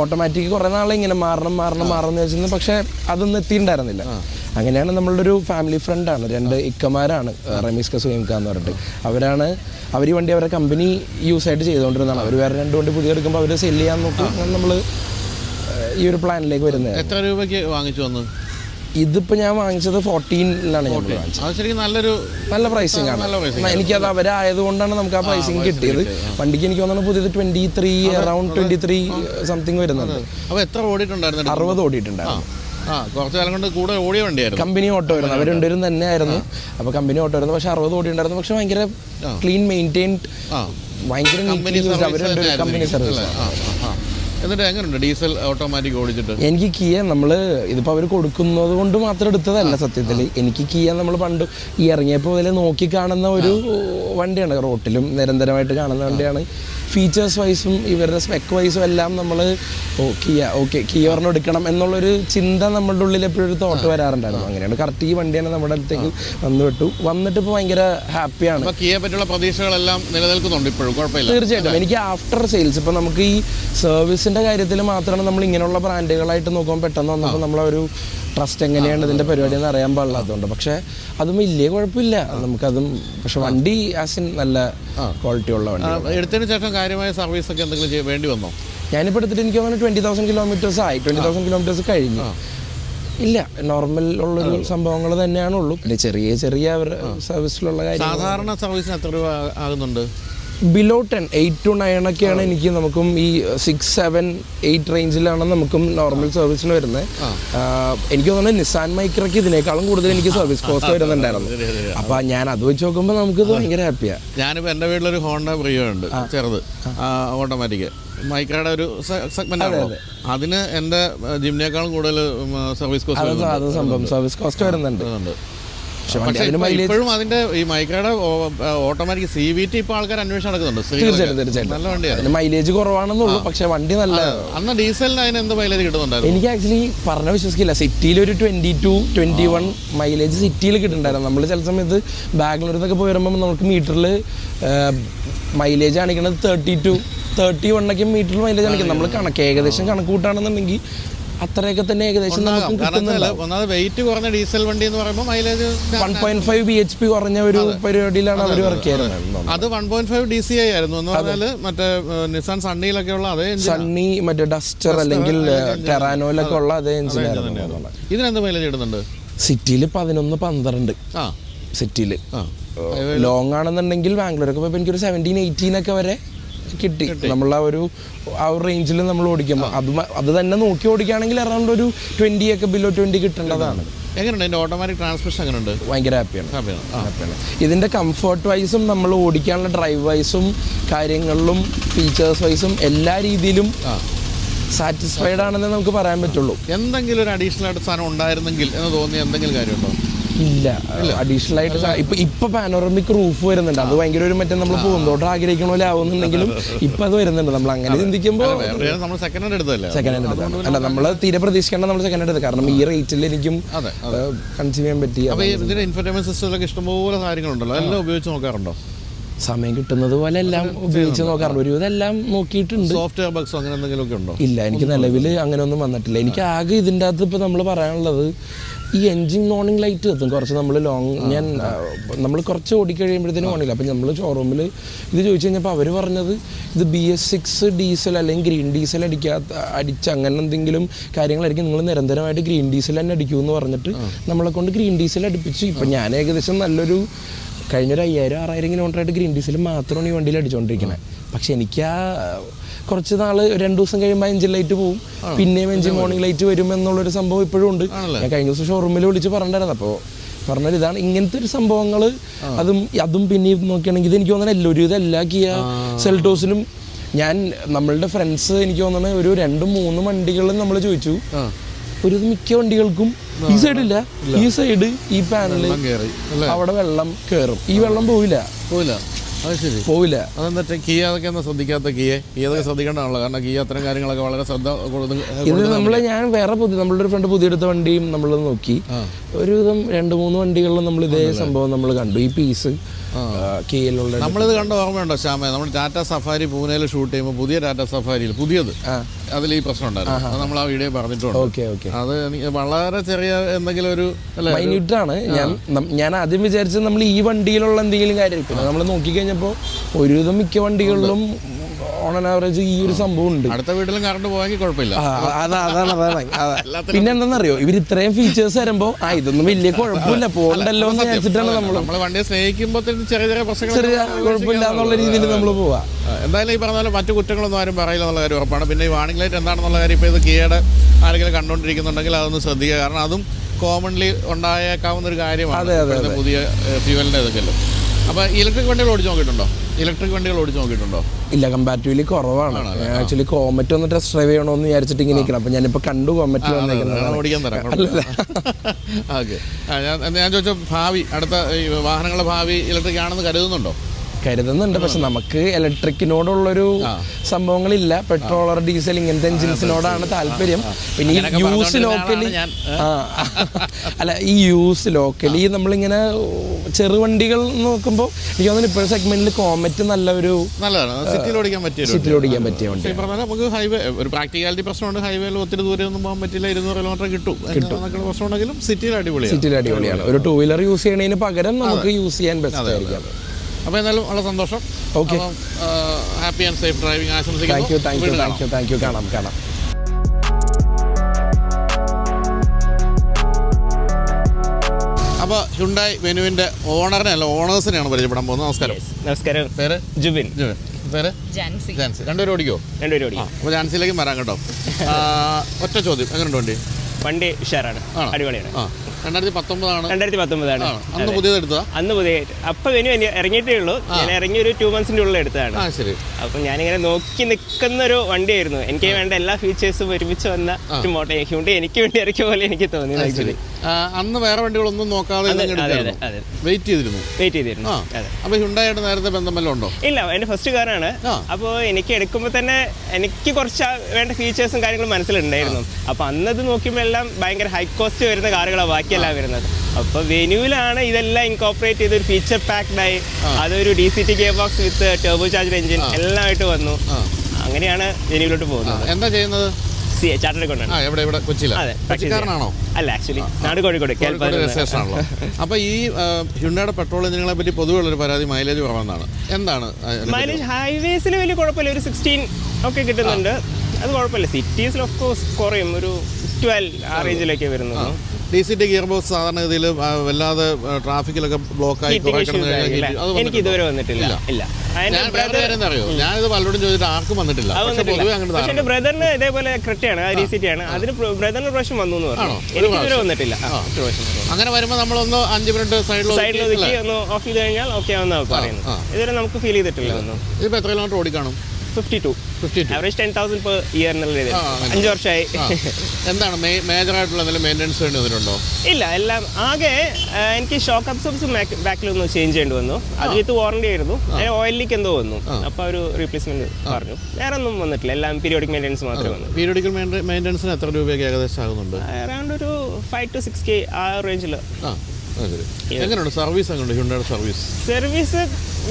S3: ഓട്ടോമാറ്റിക് കുറേ നാളെ ഇങ്ങനെ മാറണം മാറണം മാറണം എന്ന് വെച്ചിരുന്നു. പക്ഷെ അതൊന്നും എത്തിയിട്ടുണ്ടായിരുന്നില്ല. അങ്ങനെയാണ് നമ്മളുടെ ഒരു ഫാമിലി ഫ്രണ്ടാണ് രണ്ട് ഇക്കമാരാണ് റമീസ് കസുയിംക എന്ന് പറഞ്ഞിട്ട്. അവരാണ് അവർ ഈ വണ്ടി അവരുടെ കമ്പനി യൂസ് ആയിട്ട് ചെയ്തുകൊണ്ടിരുന്നതാണ്. അവർ വേറെ രണ്ട് വണ്ടി പുതിയ എടുക്കുമ്പോൾ അവർ സെൽ ചെയ്യാൻ നോക്കും നമ്മൾ ഈ ഒരു പ്ലാനിലേക്ക് വരുന്നത്.
S1: എത്ര രൂപയ്ക്ക് വാങ്ങിച്ചു വന്നു?
S3: ഇതിപ്പോൾ ഞാൻ വാങ്ങിച്ചത് ഫോർട്ടീനിലാണ് ഞാൻ വാങ്ങിച്ചത്.
S1: നല്ലൊരു
S3: നല്ല പ്രൈസിംഗ് ആണ്. എനിക്കത് അവരായത് കൊണ്ടാണ് നമുക്ക് ആ പ്രൈസിങ് കിട്ടിയത്. വണ്ടിക്ക് എനിക്ക് തോന്നുന്നു പുതിയത് twenty three around twenty three something വരുന്നുണ്ട്.
S1: അപ്പോൾ എത്ര ഓടിയിട്ടുണ്ടായിരുന്നു?
S3: അറുപത് ഓടിയിട്ടുണ്ടായിരുന്നു.
S1: കുറച്ച് കാലം കൊണ്ട് കൂടെ ഓടിയ വണ്ടിയായിരുന്നു.
S3: കമ്പനി ഓട്ടോ ആയിരുന്നു. അവർ രണ്ടുപേരും തന്നെ ആയിരുന്നു അപ്പോൾ കമ്പനി ഓട്ടോ ആയിരുന്നു. പക്ഷെ അറുപത് ഓടിയിട്ടുണ്ടായിരുന്നു. പക്ഷെ ഭയങ്കര ക്ലീൻ മെയിന്റെയിൻഡ്
S1: ആ.
S3: ഭയങ്കര
S1: കമ്പനി
S3: സർവീസ്
S1: എന്നിട്ട് എങ്ങനെയുണ്ട് ഡീസൽ ഓട്ടോമാറ്റിക് ഓടിച്ചിട്ട്?
S3: എനിക്ക് കിയ നമ്മൾ ഇതിപ്പോൾ അവർ കൊടുക്കുന്നത് കൊണ്ട് മാത്രം എടുത്തതല്ല സത്യത്തിൽ എനിക്ക് കിയ നമ്മൾ പണ്ട് ഈ ഇറങ്ങിയപ്പോൾ മുതലേ നോക്കി കാണുന്ന ഒരു വണ്ടിയാണ്. റോട്ടിലും നിരന്തരമായിട്ട് കാണുന്ന വണ്ടിയാണ്. ഫീച്ചേഴ്സ് വൈസും ഇവരുടെ സ്പെക്ക് വൈസും എല്ലാം നമ്മൾ ഓ കിയ ഓക്കെ കിയ പറഞ്ഞു എടുക്കണം എന്നുള്ളൊരു ചിന്ത നമ്മളുടെ ഉള്ളിൽ എപ്പോഴും ഒരു തോട്ട് വരാറുണ്ടായിരുന്നു. അങ്ങനെയാണ്. കറക്റ്റ് ഈ വണ്ടി തന്നെ നമ്മുടെ അടുത്തേക്ക് വന്നു വിട്ടു. വന്നിട്ട് ഇപ്പോൾ ഭയങ്കര ഹാപ്പിയാണ്
S1: അപ്പോൾ കിയെ പറ്റിയുള്ള പ്രതീക്ഷകളെല്ലാം നിലനിൽക്കുന്നുണ്ട് ഇപ്പോഴും. കുഴപ്പമില്ല.
S3: തീർച്ചയായിട്ടും. എനിക്ക് ആഫ്റ്റർ സെയിൽസ് ഇപ്പം നമുക്ക് ഈ സർവീസിന്റെ കാര്യത്തിൽ മാത്രമാണ് നമ്മൾ ഇങ്ങനെയുള്ള ബ്രാൻഡുകളായിട്ട് നോക്കുമ്പോൾ പെട്ടെന്ന് വന്നപ്പോൾ നമ്മളെ ഒരു ട്രസ്റ്റ് എങ്ങനെയാണ് ഇതിന്റെ പരിപാടി എന്ന് അറിയാൻ പാടില്ലാത്തതുകൊണ്ട്. പക്ഷേ അതും വലിയ കുഴപ്പമില്ല. നമുക്കതും പക്ഷെ വണ്ടി ആസിൻ നല്ല ക്വാളിറ്റി ഉള്ള വണ്ടി
S1: എടുത്തതിന് ശേഷം കാര്യമായ സർവീസ് ഒക്കെ എന്തെങ്കിലും വേണ്ടി വന്നോ?
S3: ഞാനിപ്പോൾ എടുത്തിട്ട് എനിക്ക് തോന്നുന്നു ട്വന്റി തൗസൻഡ് കിലോമീറ്റേഴ്സ് ആയി. ട്വന്റി തൗസൻഡ് കിലോമീറ്റേഴ്സ് കഴിഞ്ഞു. ഇല്ല നോർമൽ ഉള്ളൊരു സംഭവങ്ങൾ തന്നെയാണുള്ളൂ. പിന്നെ ചെറിയ ചെറിയ സർവീസിലുള്ള കാര്യം
S1: സാധാരണ സർവീസിന് എത്ര രൂപ ആകുന്നുണ്ട്?
S3: Below ten eight to nine ഒക്കെയാണ് എനിക്ക് നമുക്കും ഈ സിക്സ് സെവൻ എയ്റ്റ് റേഞ്ചിലാണ് നമുക്കും നോർമൽ സർവീസിന് വരുന്നത് എനിക്ക് തോന്നുന്നത് നിസാൻ മൈക്രയ്ക്ക് ഇതിനേക്കാളും കൂടുതൽ എനിക്ക് സർവീസ് കോസ്റ്റ് വരുന്നുണ്ടായിരുന്നു. അപ്പൊ ഞാൻ അത് വെച്ച് നോക്കുമ്പോൾ നമുക്ക് ഭയങ്കര ഹാപ്പിയാണ്
S1: ഞാനിപ്പോൾ എന്റെ വീട്ടിലൊരു ഹോണ്ട പ്രിയോ ഉണ്ട് ചെറുത്. ഓട്ടോമാറ്റിക് മൈക്രയുടെ ഒരു സെഗ്മെന്റ് അതിന് എന്റെ ജിംനേക്കാളും കൂടുതൽ സർവീസ് കോസ്റ്റ്
S3: സംഭവം. സർവീസ് കോസ്റ്റ് വരുന്നുണ്ട്. പക്ഷെ അതിന്
S1: ഇപ്പോഴും അതിന്റെ ഈ മൈക്രയുടെ ഓട്ടോമാറ്റിക് സി വി ടി ഇപ്പൊ ആൾക്കാർ അന്വേഷണം നടക്കുന്നുണ്ട്.
S3: തീർച്ചയായിട്ടും തീർച്ചയായിട്ടും.
S1: നല്ല വണ്ടിയാണ്
S3: അതിന് മൈലേജ് കുറവാണെന്നുള്ളൂ പക്ഷെ വണ്ടി നല്ല
S1: അന്ന് ഡീസലിന് അതിന് എന്ത് മൈലേജ് കിട്ടുന്നുണ്ടായിരുന്നു?
S3: എനിക്ക് ആക്ച്വലി പറഞ്ഞ വിശ്വസിക്കില്ല. സിറ്റിയിൽ ഒരു twenty two twenty one mileage സിറ്റിയിൽ കിട്ടുന്നുണ്ടായിരുന്നു. നമ്മൾ ചില സമയത്ത് ബാംഗ്ലൂരിൽ നിന്നൊക്കെ പോയി വരുമ്പോൾ നമുക്ക് മീറ്ററിൽ മൈലേജ് കാണിക്കുന്നത് തേർട്ടി ടു തേർട്ടി വണ്ണൊക്കെ മീറ്ററിൽ മൈലേജ് കാണിക്കുന്നത് നമ്മൾ കണക്ക് ഏകദേശം കണക്ക് കൂട്ടാണെന്നുണ്ടെങ്കിൽ അത്രയൊക്കെ തന്നെ ഏകദേശം നമുക്ക്
S1: കാരണം
S3: കിട്ടുന്നുണ്ട്.
S1: ഒന്നാമത് വെയിറ്റ് കുറഞ്ഞ ഡീസൽ വണ്ടി എന്ന് പറയുമ്പോൾ mileage
S3: one point five B H P കുറഞ്ഞ ഒരു പരിപാടിയിലാണ് അവർ വർക്ക് ചെയ്യുന്നത്.
S1: അത്. One point five D C I ആയിരുന്നു. എന്ന് പറഞ്ഞാൽ മറ്റേ നിസാൻ സണ്ണിയിലൊക്കെ ഉള്ള അതേ
S3: സണ്ണി മറ്റേ ഡസ്റ്റർ അല്ലെങ്കിൽ ടെറാനോയിലൊക്കെ ഉള്ള അതേ എഞ്ചിനായിരുന്നു
S1: ഇതിനെന്ത് മൈലേജ് ഇടുന്നുണ്ട്?
S3: സിറ്റിയിൽ പതിനൊന്ന് പന്ത്രണ്ട് സിറ്റിയിൽ ലോങ് ആണെന്നുണ്ടെങ്കിൽ ബാംഗ്ലൂരൊക്കെ പോയപ്പോൾ എനിക്കൊരു സെവന്റീൻ എയ്റ്റീൻ ഒക്കെ വരെ കിട്ടി. നമ്മൾ ആ ഒരു ആ ഒരു റേഞ്ചിൽ നമ്മൾ ഓടിക്കുമ്പോൾ അത് അത് തന്നെ നോക്കി ഓടിക്കുകയാണെങ്കിൽ അറൗണ്ട് ഒരു ട്വന്റി ഒക്കെ ബിലോ ട്വന്റി കിട്ടേണ്ടതാണ്.
S1: എങ്ങനെയുണ്ട്? എന്റെ ഓട്ടോമാറ്റിക് ട്രാൻസ്മിഷൻ എങ്ങനെയുണ്ട്?
S3: ഭയങ്കര ഹാപ്പിയാണ്
S1: ഹാപ്പിയാണ്
S3: ഇതിന്റെ കംഫർട്ട് വൈസും നമ്മൾ ഓടിക്കാനുള്ള ഡ്രൈവ് വൈസും കാര്യങ്ങളിലും ഫീച്ചേഴ്സ് വൈസും എല്ലാ രീതിയിലും സാറ്റിസ്ഫൈഡ് ആണെന്ന് നമുക്ക് പറയാൻ പറ്റുള്ളൂ.
S1: എന്തെങ്കിലും ഒരു അഡീഷണൽ ആയിട്ട് സാധനം ഉണ്ടായിരുന്നെങ്കിൽ എന്ന് തോന്നിയ എന്തെങ്കിലും കാര്യമുണ്ടോ?
S3: ഇല്ല. അഡീഷണൽ ആയിട്ട് ഇപ്പൊ ഇപ്പൊ പാനോറമിക് റൂഫ് വരുന്നുണ്ട്. അത് ഭയങ്കര ഒരു മറ്റേ നമ്മൾ പൂന്തോട്ടം ആഗ്രഹിക്കണ പോലെ ആവുന്നുണ്ടെങ്കിലും ഇപ്പൊ അത് വരുന്നുണ്ട്. നമ്മൾ അങ്ങനെ ചിന്തിക്കുമ്പോൾ
S1: സെക്കൻഡ് ഹാൻഡ്
S3: സെക്കൻഡ് ഹാൻഡ് എടുത്താണ് അല്ല നമ്മൾ തീരെ പ്രതീക്ഷിക്കേണ്ട നമ്മൾ സെക്കൻഡ് ഹാൻഡ് എടുത്ത് കാരണം ഈ റേറ്റിൽ എനിക്കും കൺസ്യൂം ചെയ്യാൻ പറ്റി.
S1: ഇതിന്റെ ഇൻഫർടൈൻമെന്റ് സിസ്റ്റത്തിലൊക്കെ ഇഷ്ടംപോലെ കാര്യങ്ങളുണ്ടല്ലോ. എല്ലാം ഉപയോഗിച്ച് നോക്കാറുണ്ടോ?
S3: സമയം കിട്ടുന്നത് പോലെ എല്ലാം ഉപയോഗിച്ച് നോക്കാറുണ്ട്. ഒരുവിധം എല്ലാം നോക്കിയിട്ടുണ്ട്.
S1: സോഫ്റ്റ്വെയർ ബഗ്സോ അങ്ങനെ എന്തെങ്കിലുമൊക്കെ ഉണ്ടോ?
S3: ഇല്ല എനിക്ക് നിലവിൽ അങ്ങനെ ഒന്നും വന്നിട്ടില്ല. എനിക്ക് ആകെ ഇതിന്റെ അകത്ത് ഇപ്പോൾ നമ്മൾ പറയാനുള്ളത് ഈ എൻജിൻ മോർണിംഗ് ലൈറ്റ് എത്തും. കുറച്ച് നമ്മൾ ലോങ് ഞാൻ നമ്മൾ കുറച്ച് ഓടിക്കഴിയുമ്പോഴത്തേനും ഓണില്ല അപ്പം നമ്മൾ ഷോറൂമിൽ ഇത് ചോദിച്ചു കഴിഞ്ഞപ്പോൾ അവർ പറഞ്ഞത് ഇത് ബി എസ് സിക്സ് ഡീസൽ അല്ലെങ്കിൽ ഗ്രീൻ ഡീസൽ അടിക്കാത്ത അടിച്ച് അങ്ങനെ എന്തെങ്കിലും കാര്യങ്ങളായിരിക്കും. നിങ്ങൾ നിരന്തരമായിട്ട് ഗ്രീൻ ഡീസൽ തന്നെ അടിക്കുമെന്ന് പറഞ്ഞിട്ട് നമ്മളെ കൊണ്ട് ഗ്രീൻ ഡീസൽ അടിപ്പിച്ചു. ഇപ്പം ഞാൻ ഏകദേശം നല്ലൊരു കഴിഞ്ഞൊരു അയ്യായിരം ആറായിരം കിലോമീറ്ററായിട്ട് ഗ്രീൻ ഡീസൽ മാത്രമാണ് ഈ വണ്ടിയിൽ അടിച്ചുകൊണ്ടിരിക്കുന്നത് പക്ഷെ എനിക്ക് ആ കുറച്ച് നാൾ രണ്ട് ദിവസം കഴിയുമ്പോൾ എഞ്ചിൻ ലൈറ്റ് പോകും പിന്നെയും എഞ്ചിൻ മോർണിംഗ് ലൈറ്റ് വരും എന്നുള്ളൊരു സംഭവം ഇപ്പോഴും ഉണ്ട്. ഞാൻ കഴിഞ്ഞ ദിവസം ഷോറൂമിൽ വിളിച്ച് പറഞ്ഞിട്ടുണ്ടായിരുന്നു. അപ്പോൾ പറഞ്ഞത് ഇതാണ് ഇങ്ങനത്തെ ഒരു സംഭവങ്ങൾ അതും അതും പിന്നെ നോക്കുകയാണെങ്കിൽ എനിക്ക് തോന്നുന്നത് എല്ലാവരും ഇതെല്ലാ കിയ സെൽട്ടോസിലും ഞാൻ നമ്മളുടെ ഫ്രണ്ട്സ് എനിക്ക് തോന്നുന്നത് ഒരു രണ്ടും മൂന്നും വണ്ടികൾ നമ്മൾ ചോദിച്ചു. ഒരു മിക്ക വണ്ടികൾക്കും ഈ സൈഡില്ല ഈ സൈഡ് ഈ പാനൽ
S1: വെള്ളം കയറി അല്ലേ?
S3: അവിടെ വെള്ളം കയറും ഈ വെള്ളം പോയില്ല
S1: പോയില്ല അത് ശരി.
S3: പോവില്ല.
S1: അതെന്താ കിയ അതൊക്കെ ഒന്ന് ശ്രദ്ധിക്കാത്ത കിയെ കീ അതൊക്കെ ശ്രദ്ധിക്കേണ്ടതാണല്ലോ. കാരണം കിയ അത്തരം കാര്യങ്ങളൊക്കെ വളരെ ശ്രദ്ധ കൊടുക്കുന്നത്
S3: ഇത് നമ്മൾ ഞാൻ വേറെ പുതിയ നമ്മളുടെ ഒരു ഫ്രണ്ട് പുതിയെടുത്ത വണ്ടിയും നമ്മൾ നോക്കി. ഒരുവിധം രണ്ട് മൂന്ന് വണ്ടികളിലും നമ്മൾ ഇതേ സംഭവം നമ്മൾ കണ്ടു. ഈ പീസ് കീഴിലുള്ള
S1: നമ്മളിത് കണ്ട ഓർമ്മയുണ്ടോ ശ്യാമ? നമ്മൾ ടാറ്റ സഫാരി പൂനെയിൽ ഷൂട്ട് ചെയ്യുമ്പോൾ പുതിയ ടാറ്റ സഫാരിയിൽ പുതിയത് അതിൽ ഈ പ്രശ്നം ഉണ്ടായിരുന്നു. നമ്മൾ ആ വീഡിയോ പറഞ്ഞിട്ടുണ്ട്.
S3: Okay okay.
S1: അത് വളരെ ചെറിയ എന്തെങ്കിലും ഒരു മൈന്യൂട്ടാണ്
S3: മൈന്യൂട്ട് ഞാൻ ഞാൻ ആദ്യം വിചാരിച്ചത് നമ്മൾ ഈ വണ്ടിയിലുള്ള എന്തെങ്കിലും കാര്യം പിന്നെ നമ്മൾ നോക്കിക്കഴിഞ്ഞപ്പോൾ ഒരുവിധം മിക്ക വണ്ടികളിലും ഓൺ ആൻ ആവറേജ് ഈ ഒരു സംഭവം ഉണ്ട്.
S1: അടുത്ത വീട്ടിലും കറണ്ട് പോയെങ്കിൽ കുഴപ്പമില്ല.
S3: അതാ അതാണ് അതാണ് അതാ. പിന്നെ എന്താണെന്നറിയോ ഇവർ ഇത്രയും ഫീച്ചേഴ്സ് വരുമ്പോ ആ ഇതൊന്നും വലിയ കുഴപ്പമില്ല പോകണ്ടല്ലോ എന്ന് വിചാരിച്ചിട്ടാണ് നമ്മൾ
S1: നമ്മൾ വണ്ടിയെ സ്നേഹിക്കുമ്പോൾ ചെറിയ ചെറിയ പ്രശ്നങ്ങൾ
S3: ചെറിയ കുഴപ്പമില്ല എന്നുള്ള രീതിയിൽ നമ്മൾ പോവാ.
S1: എന്തായാലും ഈ പറഞ്ഞാലും മറ്റു കുറ്റങ്ങളൊന്നും ആരും പറയില്ല എന്നുള്ള കാര്യം ഉറപ്പാണ്. പിന്നെ ഈ വാണിംഗ് ലൈറ്റ് എന്താണെന്നുള്ള കാര്യം ഇപ്പോൾ ഇത് കീയുടെ ആരെങ്കിലും കണ്ടുകൊണ്ടിരിക്കുന്നുണ്ടെങ്കിൽ അതൊന്ന് ശ്രദ്ധിക്കുക. കാരണം അതും കോമൺലി ഉണ്ടായേക്കാവുന്ന ഒരു കാര്യമാണ്. പുതിയ ഫ്യൂവലിന്റെ ഇതൊക്കെയല്ലോ. അപ്പോൾ ഇലക്ട്രിക് വണ്ടികൾ ഓടിച്ച് നോക്കിയിട്ടുണ്ടോ? ഇലക്ട്രിക് വണ്ടികൾ ഓടിച്ച് നോക്കിയിട്ടുണ്ടോ?
S3: ഇല്ല കമ്പാരിറ്റീവ്ലി കുറവാണ്. ആക്ച്വലി കോമറ്റ് ഒന്ന് ടെസ്റ്റ് ഡ്രൈവ് ചെയ്യണമെന്ന് വിചാരിച്ചിട്ട് ഇങ്ങനെ നിൽക്കണം അപ്പൊ ഞാനിപ്പോ കണ്ടു കോമറ്റ്
S1: ഓടിക്കാൻ തരാം. ഓക്കെ. ഞാൻ ചോദിച്ച ഭാവി അടുത്ത വാഹനങ്ങളുടെ ഭാവി ഇലക്ട്രിക് ആണെന്ന് കരുതുന്നുണ്ടോ?
S3: കരുതുന്നുണ്ട്. പക്ഷെ നമുക്ക് ഇലക്ട്രിക്കിനോടുള്ളൊരു സംഭവങ്ങളില്ല. പെട്രോളർ ഡീസൽ ഇങ്ങനത്തെ എഞ്ചിൻസിനോടാണ് താല്പര്യം. പിന്നെ ഈ യൂസ് ലോക്കലി അല്ല ഈ യൂസ് ലോക്കലി നമ്മളിങ്ങനെ ചെറുവണ്ടികൾ നോക്കുമ്പോൾ എനിക്ക് തോന്നുന്നു ഇപ്പോഴത്തെ സെഗ്മെന്റിൽ കോമറ്റ് നല്ലൊരു
S1: സിറ്റിയിൽ ഓടിക്കാൻ പറ്റിയ
S3: വണ്ടി
S1: നമുക്ക് ഹൈവേ ഒരു പ്രാക്ടിക്കാലിറ്റി പ്രശ്നമുണ്ട്. ഹൈവേയിൽ ഒത്തിരി ദൂരെ ഒന്നും പോകാൻ പറ്റില്ല. ഇരുന്നൂറ് കിലോമീറ്റർ കിട്ടും. കിട്ടും. പ്രശ്നമുണ്ടെങ്കിലും സിറ്റിയിൽ അടിപൊളിയാണ്.
S3: സിറ്റിയിൽ അടിപൊളിയാണ്. ഒരു ടൂ വീലർ യൂസ് ചെയ്യണതിന് പകരം നമുക്ക് യൂസ് ചെയ്യാൻ ബെസ്റ്റ് ആയിരിക്കാം.
S1: അപ്പോൾ എന്തായാലും വളരെ സന്തോഷം. Okay happy and safe driving
S3: thank you
S1: ആശംസിക്കുന്നു
S3: thank you thank you thank you കാണാം കാണാം.
S1: അപ്പോൾ ഹ്യുണ്ടായി വെനുവിന്റെ ഓണറിനെ അല്ല ഓണേഴ്സിനെയാണ് പരിചയപ്പെടാൻ പോകുന്നത്. നമസ്കാരം.
S4: നമസ്കാരം.
S1: പേര്?
S4: ജുബിൻ.
S1: ജുബിൻ. പേര്?
S5: ജാൻസി.
S1: ജാൻസി. രണ്ടുപേരും ഓടിക്കോ?
S4: രണ്ടുപേരും
S1: ഓടിക്കും. അപ്പോൾ ജാൻസിയിലേക്കും വരാം കേട്ടോ. ഒറ്റ ചോദ്യം. എങ്ങനെയുണ്ട് വണ്ടി?
S4: വണ്ടി ഉഷാറാണ്.
S1: ആണോ?
S4: അടിപൊളിയാണ്.
S1: ആ. രണ്ടായിരത്തി പത്തൊമ്പതാണ്
S4: രണ്ടായിരത്തി പത്തൊമ്പതാണ്
S1: അന്ന് പുതിയത് എടുത്തതാ?
S4: അന്ന് പുതിയ അപ്പൊ വെനു ഇനി ഇറങ്ങിയിട്ടേ ഉള്ളൂ. ഞാൻ ഇറങ്ങി ഒരു ടു മന്ത്സിന്റെ ഉള്ളിൽ എടുത്തതാണ്.
S1: ശരി.
S4: അപ്പൊ ഞാനിങ്ങനെ നോക്കി നിൽക്കുന്ന ഒരു വണ്ടിയായിരുന്നു. എനിക്ക് വേണ്ട എല്ലാ ഫീച്ചേഴ്സും ഒരുമിച്ച് വന്ന ഒരു മോട്ടോ ഹ്യൂണ്ടി എനിക്ക് വേണ്ടി ഇറക്കിയ പോലെ എനിക്ക് തോന്നി ആക്ച്വലി
S1: അന്ന് വേറെ വണ്ടികളൊന്നും നോക്കാതെ വെയിറ്റ് ചെയ്തിരുന്നു.
S4: വെയിറ്റ് ചെയ്തിരുന്നു.
S1: അപ്പൊ ഹുണ്ടായിട്ട് നേരത്തെ ബന്ധം വല്ലതും ഉണ്ടോ?
S4: ഇല്ല എന്റെ ഫസ്റ്റ് കാറാണ്. അപ്പോൾ എനിക്ക് എടുക്കുമ്പോൾ തന്നെ എനിക്ക് കുറച്ച് വേണ്ട ഫീച്ചേഴ്സും കാര്യങ്ങളും മനസ്സിലുണ്ടായിരുന്നു. അപ്പൊ അന്നത് നോക്കിയപ്പോൾ എല്ലാം ഭയങ്കര ഹൈ കോസ്റ്റ് വരുന്ന കാറുകളാണ് ബാക്കിയെല്ലാം വരുന്നത്. അപ്പോൾ വെനുവിലാണ് ഇതെല്ലാം ഇൻകോപ്പറേറ്റ് ചെയ്ത് ഒരു ഫീച്ചർ പാക്ഡ് ആയി അതൊരു D C T gear box with table charger engine എല്ലാം ആയിട്ട് വന്നു അങ്ങനെയാണ് വെനുവിലോട്ട് പോകുന്നത്.
S1: എന്താ ചെയ്യുന്നത്?
S4: സി ചാർട്ടർ കൊണ്ടാണ്
S1: ആ എവിടെ ഇവിടെ കൊച്ചിയില?
S4: അതെ
S1: കൊച്ചിക്കാരനാണോ?
S4: അല്ല ആക്ച്വലി നാട് കോഴിക്കോട് കേൾപ്പാൻ
S1: അപ്പോൾ ഈ ഹ്യുണ്ടയുടെ പെട്രോൾ എഞ്ചിനുകളെ പറ്റി പൊതുവെ ഉള്ളൊരു പരാതി മൈലേജ് കുറവെന്നാണ് എന്താണ്
S4: മൈലേജ് ഹൈവേസിന് വലിയ കുഴപ്പമില്ല. ഒരു സിക്സ്റ്റീൻ ഒക്കെ കിട്ടുന്നുണ്ട്. അത് കുഴപ്പമില്ല. സിറ്റീസിൽ ഓഫ് കോഴ്സ് കുറയും. ഒരു ട്വൽവ് ആ റേഞ്ചിലൊക്കെ വരുന്നുള്ളൂ
S1: D C T gear box സാധാരണഗതിയിൽ വല്ലാതെ ട്രാഫിക്കിലൊക്കെ ബ്ലോക്ക് ആയി
S4: ഹീറ്റിംഗ്
S1: കുറേ
S4: ഇഷ്യൂസ്
S1: കിടന്ന്
S4: ആയിരിക്കില്ല
S1: heat- അത്
S4: എനിക്ക് ഇതുവരെ വന്നിട്ടില്ല.
S1: ഇല്ല. അറിയോ ഞാനിത് പലരോടും ചോദിച്ചിട്ട് ആർക്കും വന്നിട്ടില്ല. പക്ഷെ
S4: ബ്രദറിന് ഇതേപോലെ ക്രിട്ടയാണ് ആണ് അതിന് ബ്രദറിന് പ്രാവശ്യം വന്നു എന്ന് പറഞ്ഞു. എനിക്ക് ഇതുവരെ വന്നിട്ടില്ല.
S1: അങ്ങനെ വരുമ്പോൾ നമ്മളൊന്ന് അഞ്ച് മിനിറ്റ് സൈഡിൽ
S4: സൈഡിൽ ഒന്ന് ഓഫ് ചെയ്ത് കഴിഞ്ഞാൽ ഓക്കെ ആവുന്ന പറയുന്നത്.
S1: ആ.
S4: ഇതുവരെ നമുക്ക് ഫീൽ ചെയ്തിട്ടില്ല
S1: ഇതിപ്പോ എത്ര kilometre ഓടിക്കാണും?
S4: Fifty two
S1: fifty two
S4: average ten thousand per year എന്നുള്ള രീതിയിൽ അഞ്ച് വർഷമായി
S1: എന്താണ് മേജർ ആയിട്ടുള്ള എന്തെങ്കിലും മെയിന്റെനൻസ് വേണ്ടി വന്നിട്ടുണ്ടോ?
S4: ഇല്ല എല്ലാം ആകെ എനിക്ക് ഷോക്ക് അബ്സോർബ്സ് ബാക്കിലൊന്ന് ചേഞ്ച് ചെയ്യേണ്ടി വന്നു. അത് വിത്ത് വാറണ്ടി ആയിരുന്നു. അതിന് ഓയിൽ ലീക്ക് എന്തോ വന്നു. അപ്പോൾ ഒരു റീപ്ലേസ്മെന്റ് പറഞ്ഞു. വേറെ ഒന്നും വന്നിട്ടില്ല. എല്ലാം പീരിയോഡിക് മെയിന്റെനൻസ് മാത്രമേ വന്നു
S1: പീരിയോഡിക്കൽ മെയിന്റെനൻസിന് എത്ര രൂപയൊക്കെ ഏകദേശം ആകുന്നുണ്ട്?
S4: അറൗണ്ട് ഒരു ഫൈവ് ടു സിക്സ് കെ ആ റേഞ്ചിൽ
S1: എങ്ങനെയുണ്ട്? സർവീസ് എങ്ങനെയുണ്ട്? ഹ്യുണ്ടയുടെ സർവീസ്
S4: സർവീസ്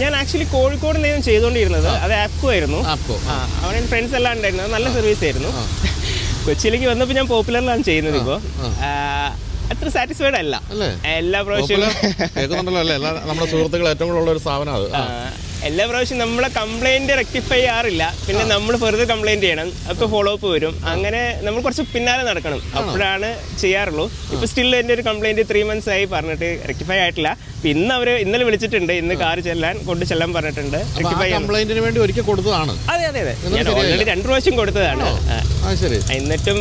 S4: ഞാൻ ആക്ച്വലി കോഴിക്കോട് നിന്നും ചെയ്തുകൊണ്ടിരുന്നത് അത് ആപ്കോ ആയിരുന്നു.
S1: ആപ്കോ
S4: അവിടെ ഫ്രണ്ട്സ് എല്ലാം ഉണ്ടായിരുന്നു. നല്ല സർവീസ് ആയിരുന്നു. കൊച്ചിയിലേക്ക് വന്നപ്പോൾ ഞാൻ പോപ്പുലറിലാണ് ചെയ്യുന്നത് ഇപ്പോൾ അത്ര സാറ്റിസ്ഫൈഡ് അല്ല. എല്ലാ പ്രാവശ്യവും
S1: നമ്മുടെ സുഹൃത്തുക്കൾ ഏറ്റവും കൂടുതലുള്ള ഒരു സ്ഥാപനം അത്.
S4: എല്ലാ പ്രാവശ്യം നമ്മളെ കംപ്ലൈന്റ് റെക്ടിഫൈ ചെയ്യാറില്ല. പിന്നെ നമ്മൾ ഫെർദർ കംപ്ലൈന്റ് ചെയ്യണം. അപ്പോൾ ഫോളോ അപ്പ് വരും. അങ്ങനെ നമ്മൾ കുറച്ച് പിന്നാലെ നടക്കണം. അപ്പോഴാണ് ചെയ്യാറുള്ളൂ. ഇപ്പം സ്റ്റിൽ എന്റെ ഒരു കംപ്ലൈന്റ് ത്രീ മന്ത്സ് ആയി പറഞ്ഞിട്ട് റെക്ടിഫൈ ആയിട്ടില്ല. ഇന്ന് അവർ ഇന്നലെ വിളിച്ചിട്ടുണ്ട്. ഇന്ന് കാർ ചെല്ലാൻ കൊണ്ട് ചെല്ലാൻ പറഞ്ഞിട്ടുണ്ട്. റെക്ടിഫൈ
S1: കംപ്ലൈന്റിന് വേണ്ടി ഒരിക്കൽ കൊടുത്തതാണ്.
S4: അതെ അതെ അതെ. ഞാൻ ഓൾറെഡി രണ്ട് പ്രാവശ്യം കൊടുത്തതാണ്. എന്നിട്ടും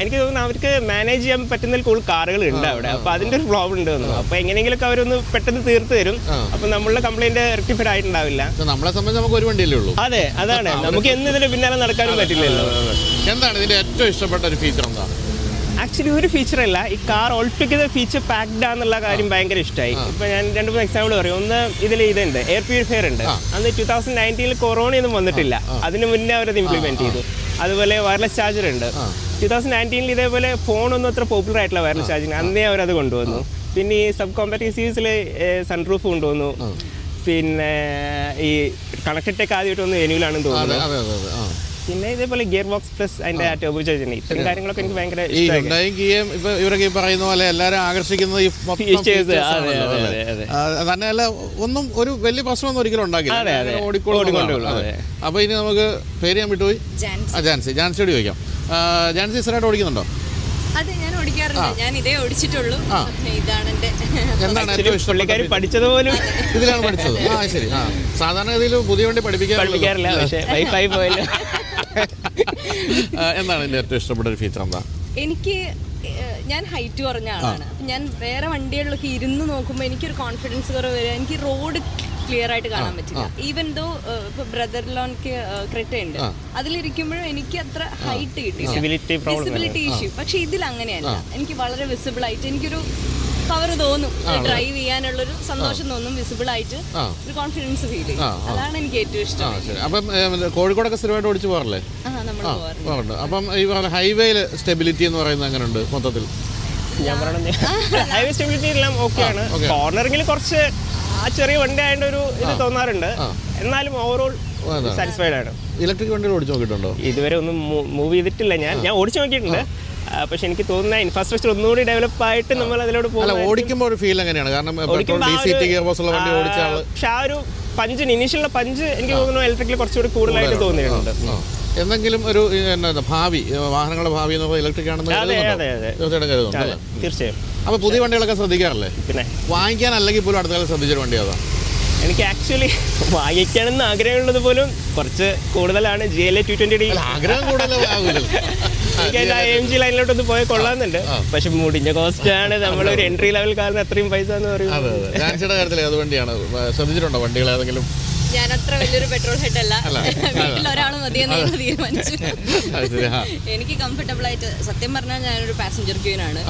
S4: എനിക്ക് തോന്നുന്നു അവർക്ക് മാനേജ് ചെയ്യാൻ പറ്റുന്നതിൽ കൂടുതൽ കാറുകൾ ഉണ്ട് അവിടെ. അപ്പൊ അതിന്റെ ഒരു പ്രോബ്ലം ഉണ്ട് തോന്നുന്നു. അപ്പൊ എങ്ങനെയെങ്കിലും അവരൊന്ന് പെട്ടെന്ന് തീർത്ത് തരും. അപ്പൊ നമ്മളുടെ കംപ്ലൈന്റ് റെക്ടിഫൈഡ് ആയിട്ടുണ്ടാവില്ല.
S1: നമ്മളെ സംബന്ധിച്ച് നമുക്ക് ഒരു വണ്ടിയല്ലേ ഉള്ളൂ.
S4: അതെ അതാണ്. നമുക്ക് എന്ന് ഇതിന്റെ പിന്നാലെ നടക്കാനും പറ്റില്ലല്ലോ.
S1: എന്താണ് ഇതിന്റെ ഏറ്റവും ഇഷ്ടപ്പെട്ട ഒരു ഫീച്ചർ എന്താ
S4: ആക്ച്വലി ഒരു ഫീച്ചർ അല്ല. ഈ കാർ ഓൾട്ടുഗദർ ഫീച്ചർ പാക്ഡ് ആണെന്നുള്ള കാര്യം ഭയങ്കര ഇഷ്ടമായി ഇപ്പൊ ഞാൻ രണ്ട് മൂന്ന് എക്സാമ്പിൾ പറയും. ഒന്ന് ഇതിൽ ഇതുണ്ട്. എയർ പ്യൂരിഫയർ ഉണ്ട്. അന്ന് ടൂ തൗസൻഡ് നയന്റീനിൽ കൊറോണയൊന്നും വന്നിട്ടില്ല. അതിന് മുന്നേ അവരത് ഇംപ്ലിമെന്റ് ചെയ്തു. അതുപോലെ വയർലെസ് ചാർജർ ഉണ്ട്. ടൂ തൗസൻഡ് നയന്റീനിൽ ഇതേപോലെ ഫോണൊന്നും അത്ര പോപ്പുലർ ആയിട്ടുള്ള വയർലെസ് ചാർജിങ് അന്നേ അവരത് കൊണ്ടുവന്നു. പിന്നെ ഈ സബ് കോമ്പാക്ട് സീരീസിൽ സൺറൂഫ് കൊണ്ടുവന്നു. പിന്നെ ഈ കണക്റ്റഡ് ടെക് ആദ്യമായിട്ട് വന്നു വെനുവിലാണെന്ന്
S1: അതെ
S4: തോന്നുന്നു.
S1: അതെ അതെ അതെ ആ.
S4: പിന്നെ ഇതേപോലെ ഗിയർ ബോക്സ് പ്ലസ് അതിന്റെ ചാർജർ ഇത്രയും കാര്യങ്ങളൊക്കെ എനിക്ക് ഭയങ്കര
S1: ഈ ഇപ്പൊ ഇവരൊക്കെ ഈ പറയുന്ന പോലെ എല്ലാരും ആകർഷിക്കുന്നത് ഈ മൊത്തം
S4: Features,
S1: features
S4: അതെ,
S1: ആണല്ലോ,
S4: അതെ, അതെ,
S1: ആ, തന്നെയല്ല ഒന്നും ഒരു വലിയ പ്രശ്നമൊന്നും ഒരിക്കലും ഉണ്ടാക്കില്ല.
S4: അതെ, അതെ.
S1: അങ്ങനെ ഓടിക്കോളും
S4: ഓടിക്കൊണ്ടേ
S1: അതെ. അപ്പൊ ഇനി നമുക്ക് പേര് ഞാൻ വിട്ടുപോയി
S5: ജാൻസി.
S1: ആ ജാൻസി. ജാൻസിയോട് ചോദിക്കാം. ആ, ജാൻസി സ്ഥിരമായിട്ട് ഓടിക്കുന്നുണ്ടോ?
S5: അതെ ഞാൻ ഞാൻ ഇതേ ഓടിച്ചിട്ടുള്ളൂ. ഇതാണ് എന്റെ
S1: എന്താണ് ഏറ്റവും ഇഷ്ടപ്പെട്ട
S4: പുള്ളിക്കാരി പഠിച്ചത് പോലും
S1: ഇതിലാണ് പഠിച്ചത്. ആ ശരി. ആ. സാധാരണഗതിയിൽ പുതിയ വണ്ടി പഠിപ്പിക്കാൻ
S4: പഠിപ്പിക്കാറില്ല പക്ഷെ വൈഫായി പോയല്ലോ.
S1: എന്താണ് ഇതിന്റെ ഏറ്റവും ഇഷ്ടപ്പെട്ട ഒരു ഫീച്ചർ എന്താ?
S5: എനിക്ക് ഞാൻ ഹൈറ്റ് കുറഞ്ഞ ആളാണ്. അപ്പൊ ഞാൻ വേറെ വണ്ടികളിലൊക്കെ ഇരുന്ന് നോക്കുമ്പോൾ എനിക്കൊരു കോൺഫിഡൻസ് കുറവ് വരിക എനിക്ക് റോഡ് ക്ലിയർ ആയിട്ട് കാണാൻ പറ്റില്ല. ഈവൻ ദോ ഇപ്പൊ ബ്രദർ ലോൺക്ക് ക്രെറ്റ ഉണ്ട് അതിലിരിക്കുമ്പോഴും എനിക്ക് അത്ര ഹൈറ്റ് കിട്ടി. വിസിബിലിറ്റി ഇഷ്യൂ പക്ഷെ ഇതിൽ അങ്ങനെയല്ല എനിക്ക് വളരെ വിസിബിൾ ആയിട്ട് എനിക്കൊരു പവർ തോന്നും ഡ്രൈവ് ചെയ്യാനുള്ളൊരു സന്തോഷം തോന്നും വിസിബിൾ ആയിട്ട് ഒരു കോൺഫിഡൻസ് ഫീൽ ചെയ്യും. അതാണ് എനിക്ക് ഏറ്റവും ഇഷ്ടം.
S1: അപ്പം കോഴിക്കോടൊക്കെ സ്ഥിരമായിട്ട് ഓടിച്ചു പോകാറില്ലേ? പോകാറുണ്ട്. അപ്പം ഈ പറഞ്ഞ ഹൈവേയിൽ സ്റ്റെബിലിറ്റി എന്ന് പറയുന്നത് അങ്ങനെ ഉണ്ട് മൊത്തത്തിൽ?
S4: ഞാൻ പറയണത് ഹൈവേ സ്റ്റെബിലിറ്റി എല്ലാം ഓക്കെയാണ്.
S1: ആണ്
S4: കോർണറിങ്ങിൽ കുറച്ച് ആ ചെറിയ വണ്ടി ആയതുകൊണ്ട് ഒരു ഇത് തോന്നാറുണ്ട്. എന്നാലും ഓവറോൾ സാറ്റിസ്ഫൈഡ് ആണ്.
S1: ഇലക്ട്രിക് വണ്ടികൾ ഓടിച്ചു നോക്കിയിട്ടുണ്ടോ?
S4: ഇതുവരെ ഒന്നും മൂവ് ചെയ്തിട്ടില്ല ഞാൻ. ഞാൻ ഓടിച്ചു നോക്കിയിട്ടുണ്ട്. പക്ഷെ എനിക്ക് തോന്നുന്ന ഇൻഫ്രാസ്ട്രക്ചർ ഒന്നുകൂടി ഡെവലപ്പ് ആയിട്ട് നമ്മൾ അതിലോട്ട്
S1: അല്ല
S4: പോകും
S1: ഓടിക്കുമ്പോൾ ഒരു ഫീൽ എങ്ങനെയാണ്? കാരണം വണ്ടി ഓടിച്ച
S4: പക്ഷെ ആ ഒരു പഞ്ചിന് ഇനീഷ്യലുള്ള പഞ്ച് എനിക്ക് തോന്നുന്നു ഇലക്ട്രിക്കിൽ കുറച്ചുകൂടി കൂടുതലായിട്ട് തോന്നിയിട്ടുണ്ട്.
S1: എന്തെങ്കിലും ഒരു ഭാവി വാഹനങ്ങളുടെ ഭാവി എന്ന് പറയുന്നത് ഇലക്ട്രിക് ആണെന്ന്
S4: തീർച്ചയായും.
S1: അപ്പൊ പുതിയ വണ്ടികളൊക്കെ ശ്രദ്ധിക്കാറില്ലേ?
S4: പിന്നെ?
S1: വാങ്ങിക്കാൻ അല്ലെങ്കിൽ പോലും അടുത്ത കാലം ശ്രദ്ധിച്ചൊരു വണ്ടി അതാ
S4: എനിക്ക് ആക്ച്വലി വാങ്ങിക്കണമെന്ന് ആഗ്രഹമുള്ളത് പോലും കുറച്ച് കൂടുതലാണ്. G L A two twenty
S1: ആഗ്രഹം കൂടുതലാകൂലല്ലോ
S4: എനിക്ക് അതിന്റെ എം ജി ലൈനിലോട്ടൊന്ന് പോയി കൊള്ളാന്നുണ്ട് പക്ഷെ മുടിഞ്ഞ കോസ്റ്റ് ആണ് നമ്മളൊരു എൻട്രി ലെവൽ കാരണം അത്രയും പൈസ എന്ന് പറയുന്നത്.
S1: അതെ ജാൻസിയുടെ കാര്യത്തിൽ ഏത് വണ്ടിയാണ്? ശ്രദ്ധിച്ചിട്ടുണ്ടോ വണ്ടികൾ ഏതെങ്കിലും
S5: ഞാൻ അത്ര വലിയൊരു പെട്രോൾ ഹെഡ് അല്ല. വീട്ടിൽ ഒരാൾ മതിയെന്ന് ഞങ്ങൾ തീരുമാനിച്ചു. എനിക്ക് കംഫർട്ടബിൾ ആയിട്ട് സത്യം പറഞ്ഞാൽ ഞാനൊരു പാസഞ്ചർ ക്യൂനാണ്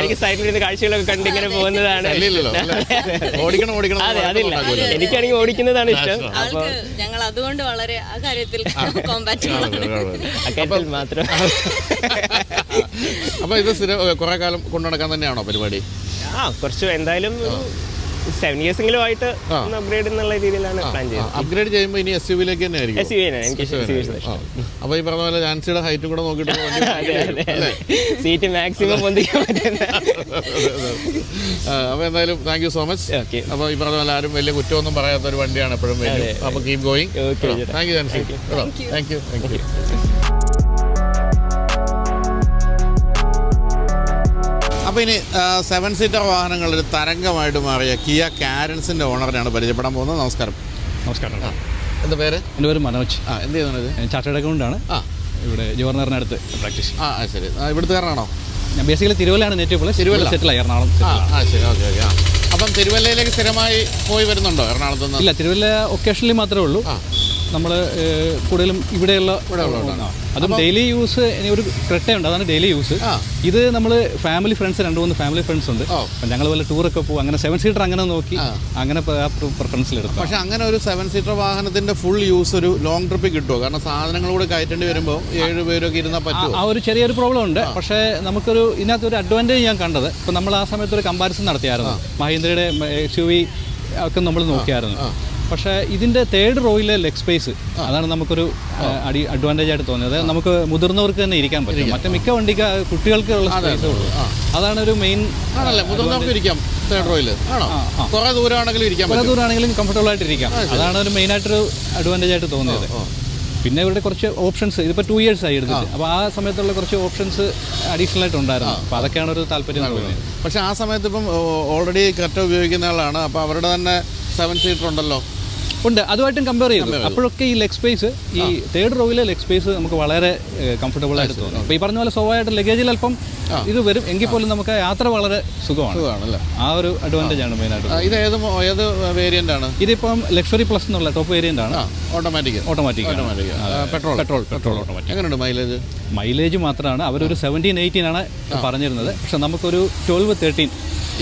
S4: എനിക്ക് നിന്ന് കാഴ്ചകളൊക്കെ കണ്ട് ഇങ്ങനെ പോകുന്നതാണ്.
S1: ഓടിക്കണം ഓടിക്കണം
S4: അതെ അതില്ല. എനിക്കാണെങ്കിൽ ഓടിക്കുന്നതാണ് ഇഷ്ടം.
S5: ആൾക്ക് ഞങ്ങൾ അതുകൊണ്ട് വളരെ ആ കാര്യത്തിൽ കോമ്പാറ്റബിൾ ആണ്
S4: മാത്രം.
S1: അപ്പൊ ഇത് സ്ഥിരം കുറെ കാലം കൊണ്ടു നടക്കാൻ തന്നെയാണോ പരിപാടി?
S4: ആ കുറച്ച് എന്തായാലും സെവൻ ഇയേഴ്സെങ്കിലും ആയിട്ട് ഒന്ന് അപ്ഗ്രേഡ് എന്നുള്ള രീതിയിലാണ് പ്ലാൻ ചെയ്യുന്നത്
S1: അപ്ഗ്രേഡ് ചെയ്യുമ്പോൾ ഇനി എസ് യു വിയിലേക്ക് തന്നെ ആയിരിക്കും.
S4: എസ് യു എനിക്ക്
S1: അപ്പോൾ ഈ പറഞ്ഞ പോലെ ജാൻസിയുടെ ഹൈറ്റും കൂടെ നോക്കിയിട്ട്
S4: സീറ്റ് മാക്സിമം പൊന്തിക്കാൻ പറ്റുന്ന.
S1: അപ്പോൾ അപ്പൊ എന്തായാലും thank you so much
S4: Okay.
S1: അപ്പൊ ഈ പറഞ്ഞ പോലെ ആരും വലിയ കുറ്റമൊന്നും പറയാത്ത ഒരു വണ്ടിയാണ് എപ്പോഴും വലിയ. അപ്പൊ keep going. Thank you Jancy thank you thank you അപ്പോൾ ഇനി സെവൻ സീറ്റർ വാഹനങ്ങൾ ഒരു തരംഗമായിട്ട് മാറിയ കിയ കാരൻസിന്റെ ഓണറിനാണ് പരിചയപ്പെടാൻ പോകുന്നത്. നമസ്കാരം.
S6: നമസ്കാരം.
S1: എന്താ പേര്?
S6: എന്റെ പേര് മനോജ്.
S1: ആ എന്ത് ചെയ്യുന്നത്
S6: ചാർട്ടേഡ് അക്കൗണ്ടാണ്
S1: ആ.
S6: ഇവിടെ ജോർണറിനടുത്ത് പ്രാക്ടീസ്
S1: ആ ശരി. ഇവിടുത്തുകാരനാണോ?
S6: ഞാൻ ബേസിക്കലി തിരുവല്ലയാണ് നേറ്റീവ് പ്ലസ്
S1: തിരുവല്ല?
S6: സെറ്റിലായി എറണാകുളം
S1: ആ ശരി. Okay okay. ആ. അപ്പം തിരുവല്ലയിലേക്ക് സ്ഥിരമായി പോയി വരുന്നുണ്ടോ എറണാകുളത്ത്
S6: ഇല്ല തിരുവല്ല ഒക്കേഷണലി മാത്രമേ ഉള്ളൂ.
S1: ആ.
S6: നമ്മൾ കൂടുതലും ഇവിടെയുള്ള. അതും ഡെയിലി യൂസ് ഇനി ഒരു ക്രെട്ടയുണ്ട് അതാണ് ഡെയിലി യൂസ് ഇത് നമ്മൾ ഫാമിലി ഫ്രണ്ട്സ് രണ്ട് മൂന്ന് ഫാമിലി ഫ്രണ്ട്സ് ഉണ്ട്. ഞങ്ങൾ വല്ല ടൂറൊക്കെ പോകും അങ്ങനെ സെവൻ സീറ്റർ അങ്ങനെ നോക്കി. അങ്ങനെ പ്രിഫറൻസിലെടുത്തു
S1: പക്ഷേ അങ്ങനെ ഒരു സെവൻ സീറ്റർ വാഹനത്തിന്റെ ഫുൾ യൂസ് ഒരു ലോങ് ട്രിപ്പ് കിട്ടുമോ കാരണം സാധനങ്ങൾ കൂടെ കയറ്റേണ്ടി വരുമ്പോൾ ഏഴ് പേരൊക്കെ ഇരുന്നാൽ പറ്റും
S6: ആ ഒരു ചെറിയൊരു പ്രോബ്ലം ഉണ്ട്. പക്ഷേ നമുക്കൊരു ഇതിനകത്ത് ഒരു അഡ്വാന്റേജ് ഞാൻ കണ്ടത്. ഇപ്പം നമ്മൾ ആ സമയത്ത് ഒരു കമ്പാരിസൺ നടത്തിയായിരുന്നു. മഹീന്ദ്രയുടെ എസ് യു വി ഒക്കെ നമ്മൾ നോക്കിയായിരുന്നു. പക്ഷേ ഇതിന്റെ തേർഡ് റോയിലെ ലെഗ് സ്പേസ് അതാണ് നമുക്കൊരു അടി അഡ്വാന്റേജ് ആയിട്ട് തോന്നിയത്. നമുക്ക് മുതിർന്നവർക്ക് തന്നെ ഇരിക്കാൻ പറ്റും. മറ്റേ മിക്ക വണ്ടിക്ക് കുട്ടികൾക്ക് ഉള്ള സ്പേസേ ഉള്ളൂ. അതാണ് ഒരു മെയിൻ
S1: ആണല്ലേ? മുതിർന്നവർക്ക് ഇരിക്കാം തേർഡ് റോയിൽ ആണോ? കുറെ ദൂരമാണെങ്കിലും
S6: കംഫർട്ടബിൾ ആയിട്ട് ഇരിക്കാം. അതാണ് ഒരു മെയിൻ മെയിനായിട്ടൊരു അഡ്വാന്റേജ് ആയിട്ട് തോന്നിയത്. പിന്നെ ഇവിടെ കുറച്ച് ഓപ്ഷൻസ് ഇതിപ്പോൾ ടു ഇയേഴ്സ് ആയി എടുത്തിട്ട്. അപ്പോൾ ആ സമയത്തുള്ള കുറച്ച് ഓപ്ഷൻസ് അഡീഷണൽ ആയിട്ട് ഉണ്ടായിരുന്നു. അപ്പോൾ അതൊക്കെയാണ് ഒരു താല്പര്യം
S1: പക്ഷേ ആ സമയത്ത് ഇപ്പം ഓൾറെഡി കറക്റ്റ് ഉപയോഗിക്കുന്ന ആളാണ് അപ്പോൾ അവരുടെ തന്നെ സെവൻ സീറ്റർ ഉണ്ടല്ലോ.
S6: ഉണ്ട്. അതുമായിട്ടും കമ്പയർ ചെയ്തു. അപ്പോഴൊക്കെ ഈ ലെഗ് സ്പേസ് ഈ തേർഡ് റോയിലെ ലെഗ് സ്പേസ് നമുക്ക് വളരെ കംഫർട്ടബിൾ ആയിട്ട് തോന്നും. അപ്പോൾ ഈ പറഞ്ഞ പോലെ സ്വാഭാവികമായിട്ട് ലഗേജിൽ അല്പം ഇത് വരും. എങ്കിൽ പോലും നമുക്ക് യാത്ര വളരെ സുഖമാണ്. ആ ഒരു അഡ്വാന്റേജ് ആണ് മെയിൻ
S1: ആയിട്ട് ഇത് ഏത് ഏത് വേരിയന്റ് ആണ്?
S6: ഇതിപ്പം ലക്ഷറി പ്ലസ് എന്നുള്ള ടോപ്പ് വേരിയന്റ് ആണ്.
S1: Automatic
S6: automatic
S1: automatic petrol
S6: petrol petrol automatic
S1: എങ്ങനെയുണ്ട് മൈലേജ്
S6: മൈലേജ് മാത്രമാണ്. അവരൊരു സെവന്റീൻ എയ്റ്റീൻ ആണ് പറഞ്ഞിരുന്നത്. പക്ഷെ നമുക്കൊരു ട്വൽവ് തേർട്ടീൻ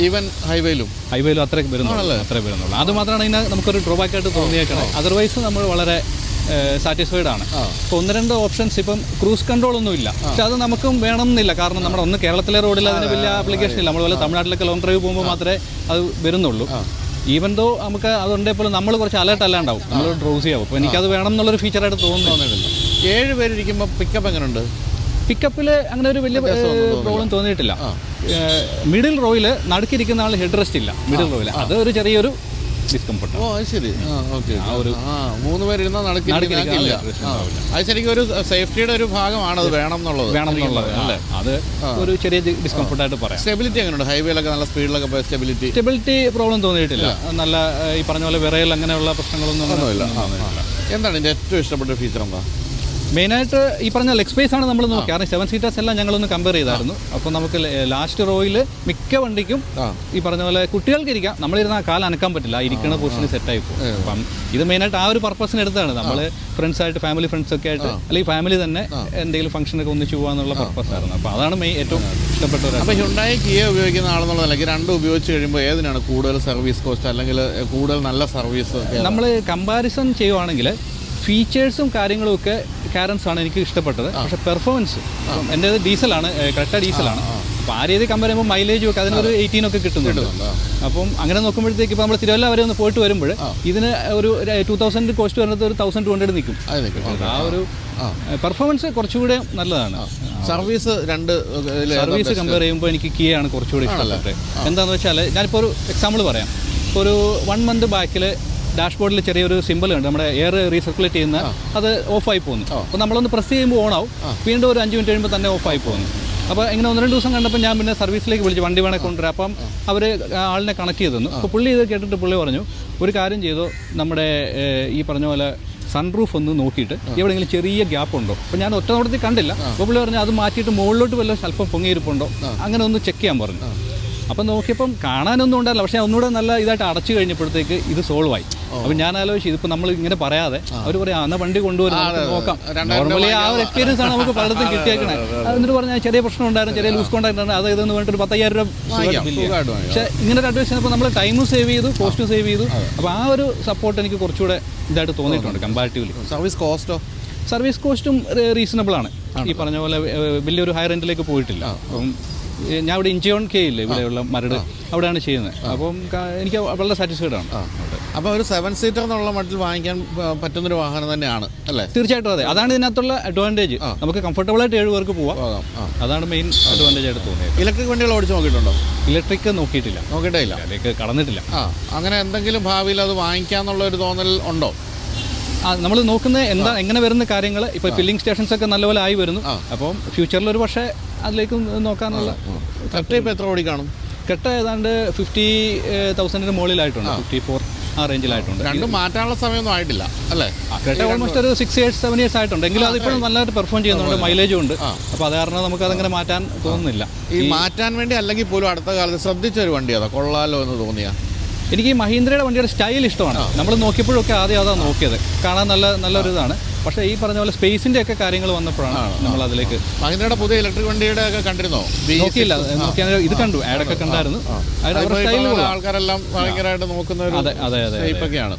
S1: ഈവൻ ഹൈവേയിലും
S6: ഹൈവേയിലും അത്രയും വരുന്നുള്ളൂ അത്രേ വരുന്നുള്ളൂ. അത് മാത്രമാണ് ഇതിന് നമുക്കൊരു ഡ്രോബാക്ക് ആയിട്ട് തോന്നിയേക്കണം. അതർവൈസ് നമ്മൾ വളരെ സാറ്റിസ്ഫൈഡ് ആണ്. ഇപ്പോൾ ഒന്ന് രണ്ട് ഓപ്ഷൻസ് ഇപ്പം ക്രൂസ് കൺട്രോൾ ഒന്നും ഇല്ല. പക്ഷെ അത് നമുക്കും വേണം എന്നില്ല കാരണം നമ്മുടെ ഒന്ന് കേരളത്തിലെ റോഡിൽ അതിന് വലിയ ആപ്ലിക്കേഷൻ ഇല്ല. നമ്മൾ പോലെ തമിഴ്നാട്ടിലൊക്കെ ലോങ് ഡ്രൈവ് പോകുമ്പോൾ മാത്രമേ അത് വരുന്നുള്ളൂ. ഈവൻ ദോ നമുക്ക് അതുണ്ടെങ്കിൽ പോലും നമ്മൾ കുറച്ച് അലേർട്ട് അല്ലാണ്ടാവും നമ്മൾ ഡ്രോസ് ചെയ്യാവും അപ്പോൾ എനിക്കത് വേണം എന്നുള്ളൊരു ഫീച്ചറായിട്ട് തോന്നുന്നു
S1: ഏഴ് പേരിരിക്കുമ്പോൾ പിക്കപ്പ് എങ്ങനെയുണ്ട്
S6: പിക്കപ്പിൽ അങ്ങനെ ഒരു വലിയ പ്രോബ്ലം തോന്നിയിട്ടില്ല. മിഡിൽ റോയിൽ നടുക്കിരിക്കുന്ന ആൾ ഹെഡ് റെസ്റ്റ് ഇല്ല. മിഡിൽ റോയിൽ അത് ഒരു ചെറിയൊരു ഡിസ്കംഫർട്ട്
S1: ഓ അത് ശരി. ആ ഒരു മൂന്ന് പേരിരുന്ന നടക്കില്ല. അത് ശരിക്കും ഒരു സേഫ്റ്റിയുടെ ഒരു ഭാഗമാണ് അത് വേണം എന്നുള്ളത്
S6: വേണം എന്നുള്ളത്
S1: അല്ലേ
S6: അത് ഒരു ചെറിയ ഡിസ്കംഫർട്ടായിട്ട് പറയാം.
S1: സ്റ്റെബിലിറ്റി എങ്ങനെയുണ്ട്? ഹൈവേയിലൊക്കെ നല്ല സ്പീഡിലൊക്കെ പോയ സ്റ്റെബിലിറ്റി
S6: സ്റ്റെബിലിറ്റി പ്രോബ്ലം തോന്നിയിട്ടില്ല. നല്ല ഈ പറഞ്ഞ പോലെ വിറയൽ അങ്ങനെയുള്ള പ്രശ്നങ്ങളൊന്നും
S1: ഒന്നുമില്ല. എന്താണ് ഇതിന്റെ ഏറ്റവും ഇഷ്ടപ്പെട്ട ഫീച്ചർ എന്താ?
S6: മെയിനായിട്ട് ഈ പറഞ്ഞ ലെഗ് സ്പേസ് ആണ് നമ്മൾ നോക്കുക കാരണം സെവൻ സീറ്റേഴ്സ് എല്ലാം ഞങ്ങളൊന്ന് കമ്പയർ ചെയ്തായിരുന്നു. അപ്പോൾ നമുക്ക് ലാസ്റ്റ് റോയിൽ മിക്ക വണ്ടിക്കും ഈ പറഞ്ഞ പോലെ കുട്ടികൾക്ക് ഇരിക്കാം. നമ്മളിരുന്ന കാൽ അനക്കാൻ പറ്റില്ല. ഇരിക്കുന്ന പൊസിഷനിൽ സെറ്റായി പോകും. അപ്പം ഇത് മെയിനായിട്ട് ആ ഒരു പർപ്പസിന് എടുത്താണ്. നമ്മൾ ഫ്രണ്ട്സ് ആയിട്ട് ഫാമിലി ഫ്രണ്ട്സ് ഒക്കെ ആയിട്ട് അല്ലെങ്കിൽ ഫാമിലി തന്നെ എന്തെങ്കിലും ഫംഗ്ഷനൊക്കെ ഒന്നിച്ച് പോകാന്നുള്ള പർപ്പസ് ആയിരുന്നു. അപ്പോൾ അതാണ് മെയിൻ ഏറ്റവും ഇഷ്ടപ്പെട്ട ഒരു
S1: അപ്പോൾ ഹ്യുണ്ടായി കിയ ഉപയോഗിക്കുന്ന ആളെന്നുള്ള നിലയ്ക്ക് രണ്ടും ഉപയോഗിച്ച് കഴിയുമ്പോൾ ഏതിനാണ് കൂടുതൽ സർവീസ് കോസ്റ്റ് അല്ലെങ്കിൽ കൂടുതൽ നല്ല സർവീസ്
S6: നമ്മൾ കമ്പാരിസൺ ചെയ്യുവാണെങ്കിൽ ഫീച്ചേഴ്സും കാര്യങ്ങളും ഒക്കെ കാരൻസ് ആണ് എനിക്ക് ഇഷ്ടപ്പെട്ടത്. പക്ഷെ പെർഫോമൻസ് എന്റെ ഡീസലാണ് കറക്റ്റ് ഡീസലാണ്. അപ്പോൾ ആ. രീതി കമ്പയർ ചെയ്യുമ്പോൾ മൈലേജും ഒക്കെ അതിനൊരു എയ്റ്റീൻ ഒക്കെ കിട്ടുന്നുണ്ട്. അപ്പം അങ്ങനെ നോക്കുമ്പോഴത്തേക്ക് ഇപ്പോൾ നമ്മൾ തിരുവല്ല വരെ ഒന്ന് പോയിട്ട് വരുമ്പോൾ ഇതിന് ഒരു ടൂ തൗസൻഡ് കോസ്റ്റ് വരുന്നത് ഒരു തൗസൻഡ് ടു ഹൺഡ്രഡ് നിൽക്കും. ആ ഒരു പെർഫോമൻസ് കുറച്ചുകൂടെ നല്ലതാണ്.
S1: സർവീസ് രണ്ട്
S6: സർവീസ് കമ്പയർ ചെയ്യുമ്പോൾ എനിക്ക് കിയാണ് കുറച്ചുകൂടി ഇഷ്ടപ്പെട്ടത്. എന്താണെന്ന് വെച്ചാൽ ഞാനിപ്പോൾ ഒരു എക്സാമ്പിൾ പറയാം. ഇപ്പോൾ ഒരു വൺ മന്ത് ബാക്കിൽ ഡാഷ്ബോർഡിൽ ചെറിയൊരു സിമ്പിൾ ഉണ്ട് നമ്മുടെ എയർ റീസർക്കുലേറ്റ് ചെയ്യുന്ന അത് ഓഫായി പോകുന്നു. അപ്പോൾ നമ്മളൊന്ന് പ്രസ് ചെയ്യുമ്പോൾ ഓൺ ആവും. വീണ്ടും ഒരു അഞ്ച് മിനിറ്റ് കഴിയുമ്പോൾ തന്നെ ഓഫായി പോകുന്നു. അപ്പോൾ ഇങ്ങനെ ഒന്ന് രണ്ട് ദിവസം കണ്ടപ്പോൾ ഞാൻ പിന്നെ സർവീസിലേക്ക് വിളിച്ചു വണ്ടി വേണേ കൊണ്ടുവരാം. അപ്പം അവർ ആളിനെ കണക്ട് ചെയ്തു തന്നു. അപ്പോൾ പുള്ളി ഇത് കേട്ടിട്ട് പുള്ളി പറഞ്ഞു ഒരു കാര്യം ചെയ്തു? നമ്മുടെ ഈ പറഞ്ഞ പോലെ സൺറൂഫ് ഒന്ന് നോക്കിയിട്ട് എവിടെയെങ്കിലും ചെറിയ ഗ്യാപ്പ് ഉണ്ടോ? അപ്പോൾ ഞാൻ ഒറ്റ നോട്ടത്തിൽ കണ്ടില്ല. അപ്പോൾ പുള്ളി പറഞ്ഞു അത് മാറ്റിയിട്ട് മുകളിലോട്ട് വല്ല അല്പം പൊങ്ങിയിരിപ്പുണ്ടോ? അങ്ങനെ ഒന്ന് ചെക്ക് ചെയ്യാൻ പറഞ്ഞു. അപ്പം നോക്കിയപ്പം കാണാനൊന്നും ഉണ്ടായില്ല. പക്ഷേ ഒന്നുകൂടെ നല്ല ഇതായിട്ട് അടച്ചു കഴിഞ്ഞപ്പോഴത്തേക്ക് ഇത് സോൾവ് ആയി. അപ്പം ഞാൻ ആലോചിച്ചു ഇതിപ്പോ നമ്മൾ ഇങ്ങനെ പറയാതെ അവർ പറയാം ആ വണ്ടി കൊണ്ടുവരും നോക്കാം. നോർമലി ആ ഒരു എക്സ്പീരിയൻസ് ആണ് നമുക്ക് പലയിടത്തും കിട്ടിയേക്കണേ. എന്നിട്ട് പറഞ്ഞാൽ ചെറിയ പ്രശ്നം ഉണ്ടായിരുന്നു ചെറിയ ലൂസ് കോണ്ടാക്ട് ഉണ്ടായിരുന്നു. അത് ഇതെന്ന് പറഞ്ഞിട്ട് ഒരു പത്തയ്യായിരം രൂപ പക്ഷെ ഇങ്ങനെ ഒരു അഡ്വൈസ് ചെയ്തപ്പോൾ നമ്മൾ ടൈമും സേവ് ചെയ്തു കോസ്റ്റും സേവ് ചെയ്തു. അപ്പോൾ ആ ഒരു സപ്പോർട്ട് എനിക്ക് കുറച്ചുകൂടെ ഇതായിട്ട് തോന്നിയിട്ടുണ്ട് കമ്പാരിറ്റീവ്ലി
S1: സർവീസ് കോസ്റ്റോ
S6: സർവീസ് കോസ്റ്റും റീസണബിൾ ആണ്. ഈ പറഞ്ഞ പോലെ വലിയൊരു ഹൈ റെന്റിലേക്ക് പോയിട്ടില്ല. അപ്പം ഞാൻ ഇവിടെ ഇഞ്ചിയോൺ കെ ഇല്ല ഇവിടെയുള്ള മരട്. അവിടെയാണ് ചെയ്യുന്നത്. അപ്പം എനിക്ക് വളരെ സാറ്റിസ്ഫൈഡ് ആണ്.
S1: അപ്പോൾ ഒരു സെവൻ സീറ്റർ എന്നുള്ള മട്ടിൽ വാങ്ങിക്കാൻ പറ്റുന്നൊരു വാഹനം തന്നെയാണ് അല്ലേ?
S6: തീർച്ചയായിട്ടും അതെ. അതാണ് ഇതിനകത്തുള്ള അഡ്വാന്റേജ് നമുക്ക് കംഫർട്ടബിൾ ആയിട്ട് ഏഴ് പേർക്ക് പോവാം. അതാണ് മെയിൻ അഡ്വാന്റേജ് ആയിട്ട് തോന്നിയത്.
S1: ഇലക്ട്രിക് വണ്ടികൾ ഓടിച്ച് നോക്കിയിട്ടുണ്ടോ?
S6: ഇലക്ട്രിക് നോക്കിയിട്ടില്ല.
S1: നോക്കിയിട്ടില്ല
S6: അതിലേക്ക് കടന്നിട്ടില്ല.
S1: ആ. അങ്ങനെ എന്തെങ്കിലും ഭാവിയിൽ അത് വാങ്ങിക്കാന്നുള്ള ഒരു തോന്നൽ ഉണ്ടോ?
S6: നമ്മൾ നോക്കുന്നത് എന്താ എങ്ങനെ വരുന്ന കാര്യങ്ങൾ ഇപ്പോൾ ഫില്ലിംഗ് സ്റ്റേഷൻസ് ഒക്കെ നല്ലപോലെ ആയി വരുന്നു. അപ്പോൾ ഫ്യൂച്ചറിൽ ഒരു പക്ഷേ അതിലേക്ക് നോക്കാനുള്ള
S1: കറക്റ്റ് ഇപ്പോൾ എത്ര ഓടി കാണും?
S6: കെട്ട ഏതാണ്ട് ഫിഫ്റ്റി തൗസൻഡിന് മുകളിലായിട്ടുണ്ട്. ഫിഫ്റ്റി ഫോർ ആ റേഞ്ചിലായിട്ടുണ്ട്
S1: രണ്ടും മാറ്റാനുള്ള സമയമൊന്നും ആയിട്ടില്ല അല്ലേ?
S6: കെട്ട ഓൾമോസ്റ്റ് ഒരു സിക്സ് ഇയേഴ്സ് സെവൻ ഇയേഴ്സ് ആയിട്ടുണ്ട്. എങ്കിലും അതിപ്പോഴും നല്ലതായിട്ട് പെർഫോം ചെയ്യുന്നുണ്ട്. മൈലേജും ഉണ്ട്. അപ്പോൾ അത് കാരണം നമുക്ക് അതങ്ങനെ മാറ്റാൻ തോന്നുന്നില്ല.
S1: ഈ മാറ്റാൻ വേണ്ടി അല്ലെങ്കിൽ പോലും അടുത്ത കാലത്ത് ശ്രദ്ധിച്ച ഒരു വണ്ടി അതാ കൊള്ളാലോ എന്ന് തോന്നിയ?
S6: എനിക്ക് ഈ മഹീന്ദ്രയുടെ വണ്ടിയുടെ സ്റ്റൈൽ ഇഷ്ടമാണ്. നമ്മൾ നോക്കിയപ്പോഴൊക്കെ ആദ്യം അതാണ് നോക്കിയത്. കാണാൻ നല്ല നല്ലൊരു ഇതാണ് പക്ഷേ ഈ പറഞ്ഞ പോലെ സ്പേസിന്റെ ഒക്കെ കാര്യങ്ങൾ വന്നപ്പോഴാണ് നമ്മൾ അതിലേക്ക്
S1: മഹീന്ദ്രയുടെ പുതിയ ഇലക്ട്രിക് വണ്ടിയുടെ ഒക്കെ കണ്ടിരുന്നോ?
S6: നോക്കിയില്ല. നോക്കിയാൽ ഇത് കണ്ടു. ആഡൊക്കെ കണ്ടായിരുന്നു.
S1: ആൾക്കാരെല്ലാം ഭയങ്കരമായിട്ട് നോക്കുന്ന ഒരു
S6: അതെ അതെ അതെ
S1: ഒക്കെയാണ്.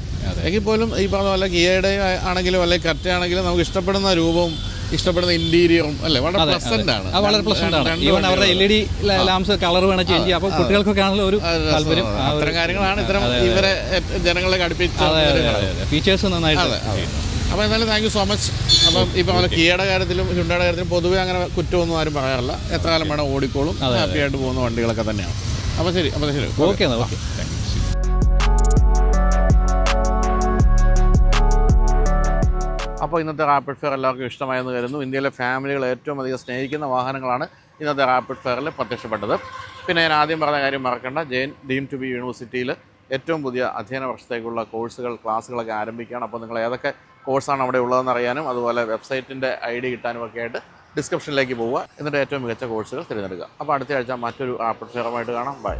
S1: എങ്കിൽ പോലും ഈ പറഞ്ഞ പോലെ ഗിയയുടെ ആണെങ്കിലും അല്ലെങ്കിൽ കറ്റ ആണെങ്കിലും നമുക്ക് ഇഷ്ടപ്പെടുന്ന രൂപവും ഇഷ്ടപ്പെടുന്ന ഇന്റീരിയറും അല്ലേ? വളരെ പ്ലസന്റ് ആണ്.
S6: വളരെ പ്ലസന്റ് ആണ്. ഈവൻ അവരുടെ L E D lamps colour വേണം ചേഞ്ച് ചെയ്യാം. അപ്പോൾ കുട്ടികൾക്കൊക്കെ ആണല്ലോ ഒരു താല്പര്യം.
S1: അത്തരം കാര്യങ്ങളാണ് ഇത്തരം ഇവരെ ജനങ്ങളെ അടുപ്പിച്ച
S6: അതെ ഫീച്ചേഴ്സ് നന്നായിട്ട്
S1: അപ്പോൾ എന്തായാലും താങ്ക് യു സോ മച്ച് അപ്പം ഇപ്പൊ പറഞ്ഞ കിയയുടെ കാര്യത്തിലും ഹുണ്ടയുടെ കാര്യത്തിലും പൊതുവേ അങ്ങനെ കുറ്റമൊന്നും ആരും പറയാറില്ല. എത്ര കാലം വേണം ഓടിക്കോളും. ഹാപ്പി ആയിട്ട് പോകുന്ന വണ്ടികളൊക്കെ തന്നെയാണ്. അപ്പോൾ ശരി അപ്പോൾ ശരി.
S6: ഓക്കെ ഓക്കെ
S1: അപ്പോൾ ഇന്നത്തെ റാപ്പിഡ് ഫെയർ എല്ലാവർക്കും ഇഷ്ടമായെന്ന് കരുതുന്നു. ഇന്ത്യയിലെ ഫാമിലികൾ ഏറ്റവും അധികം സ്നേഹിക്കുന്ന വാഹനങ്ങളാണ് ഇന്നത്തെ റാപ്പിഡ് ഫെയറിൽ പ്രത്യക്ഷപ്പെട്ടത്. പിന്നെ ഞാൻ ആദ്യം പറഞ്ഞ കാര്യം മറക്കണ്ട. ജെയിൻ ഡീം ടു ബി യൂണിവേഴ്സിറ്റിയിൽ ഏറ്റവും പുതിയ അധ്യയന വർഷത്തേക്കുള്ള കോഴ്സുകൾ ക്ലാസ്സുകളൊക്കെ ആരംഭിക്കുകയാണ്. അപ്പോൾ നിങ്ങൾ ഏതൊക്കെ കോഴ്സാണ് അവിടെ ഉള്ളതെന്ന് അറിയാനും അതുപോലെ വെബ്സൈറ്റിന്റെ ഐ ഡി കിട്ടാനും ഒക്കെ ആയിട്ട് ഡിസ്ക്രിപ്ഷനിലേക്ക് പോവുക. എന്നിട്ട് ഏറ്റവും മികച്ച കോഴ്സുകൾ തിരഞ്ഞെടുക്കുക. അപ്പോൾ അടുത്ത ആഴ്ച മറ്റൊരു റാപ്പിഡ് ഫെയറുമായിട്ട് കാണാം. ബൈ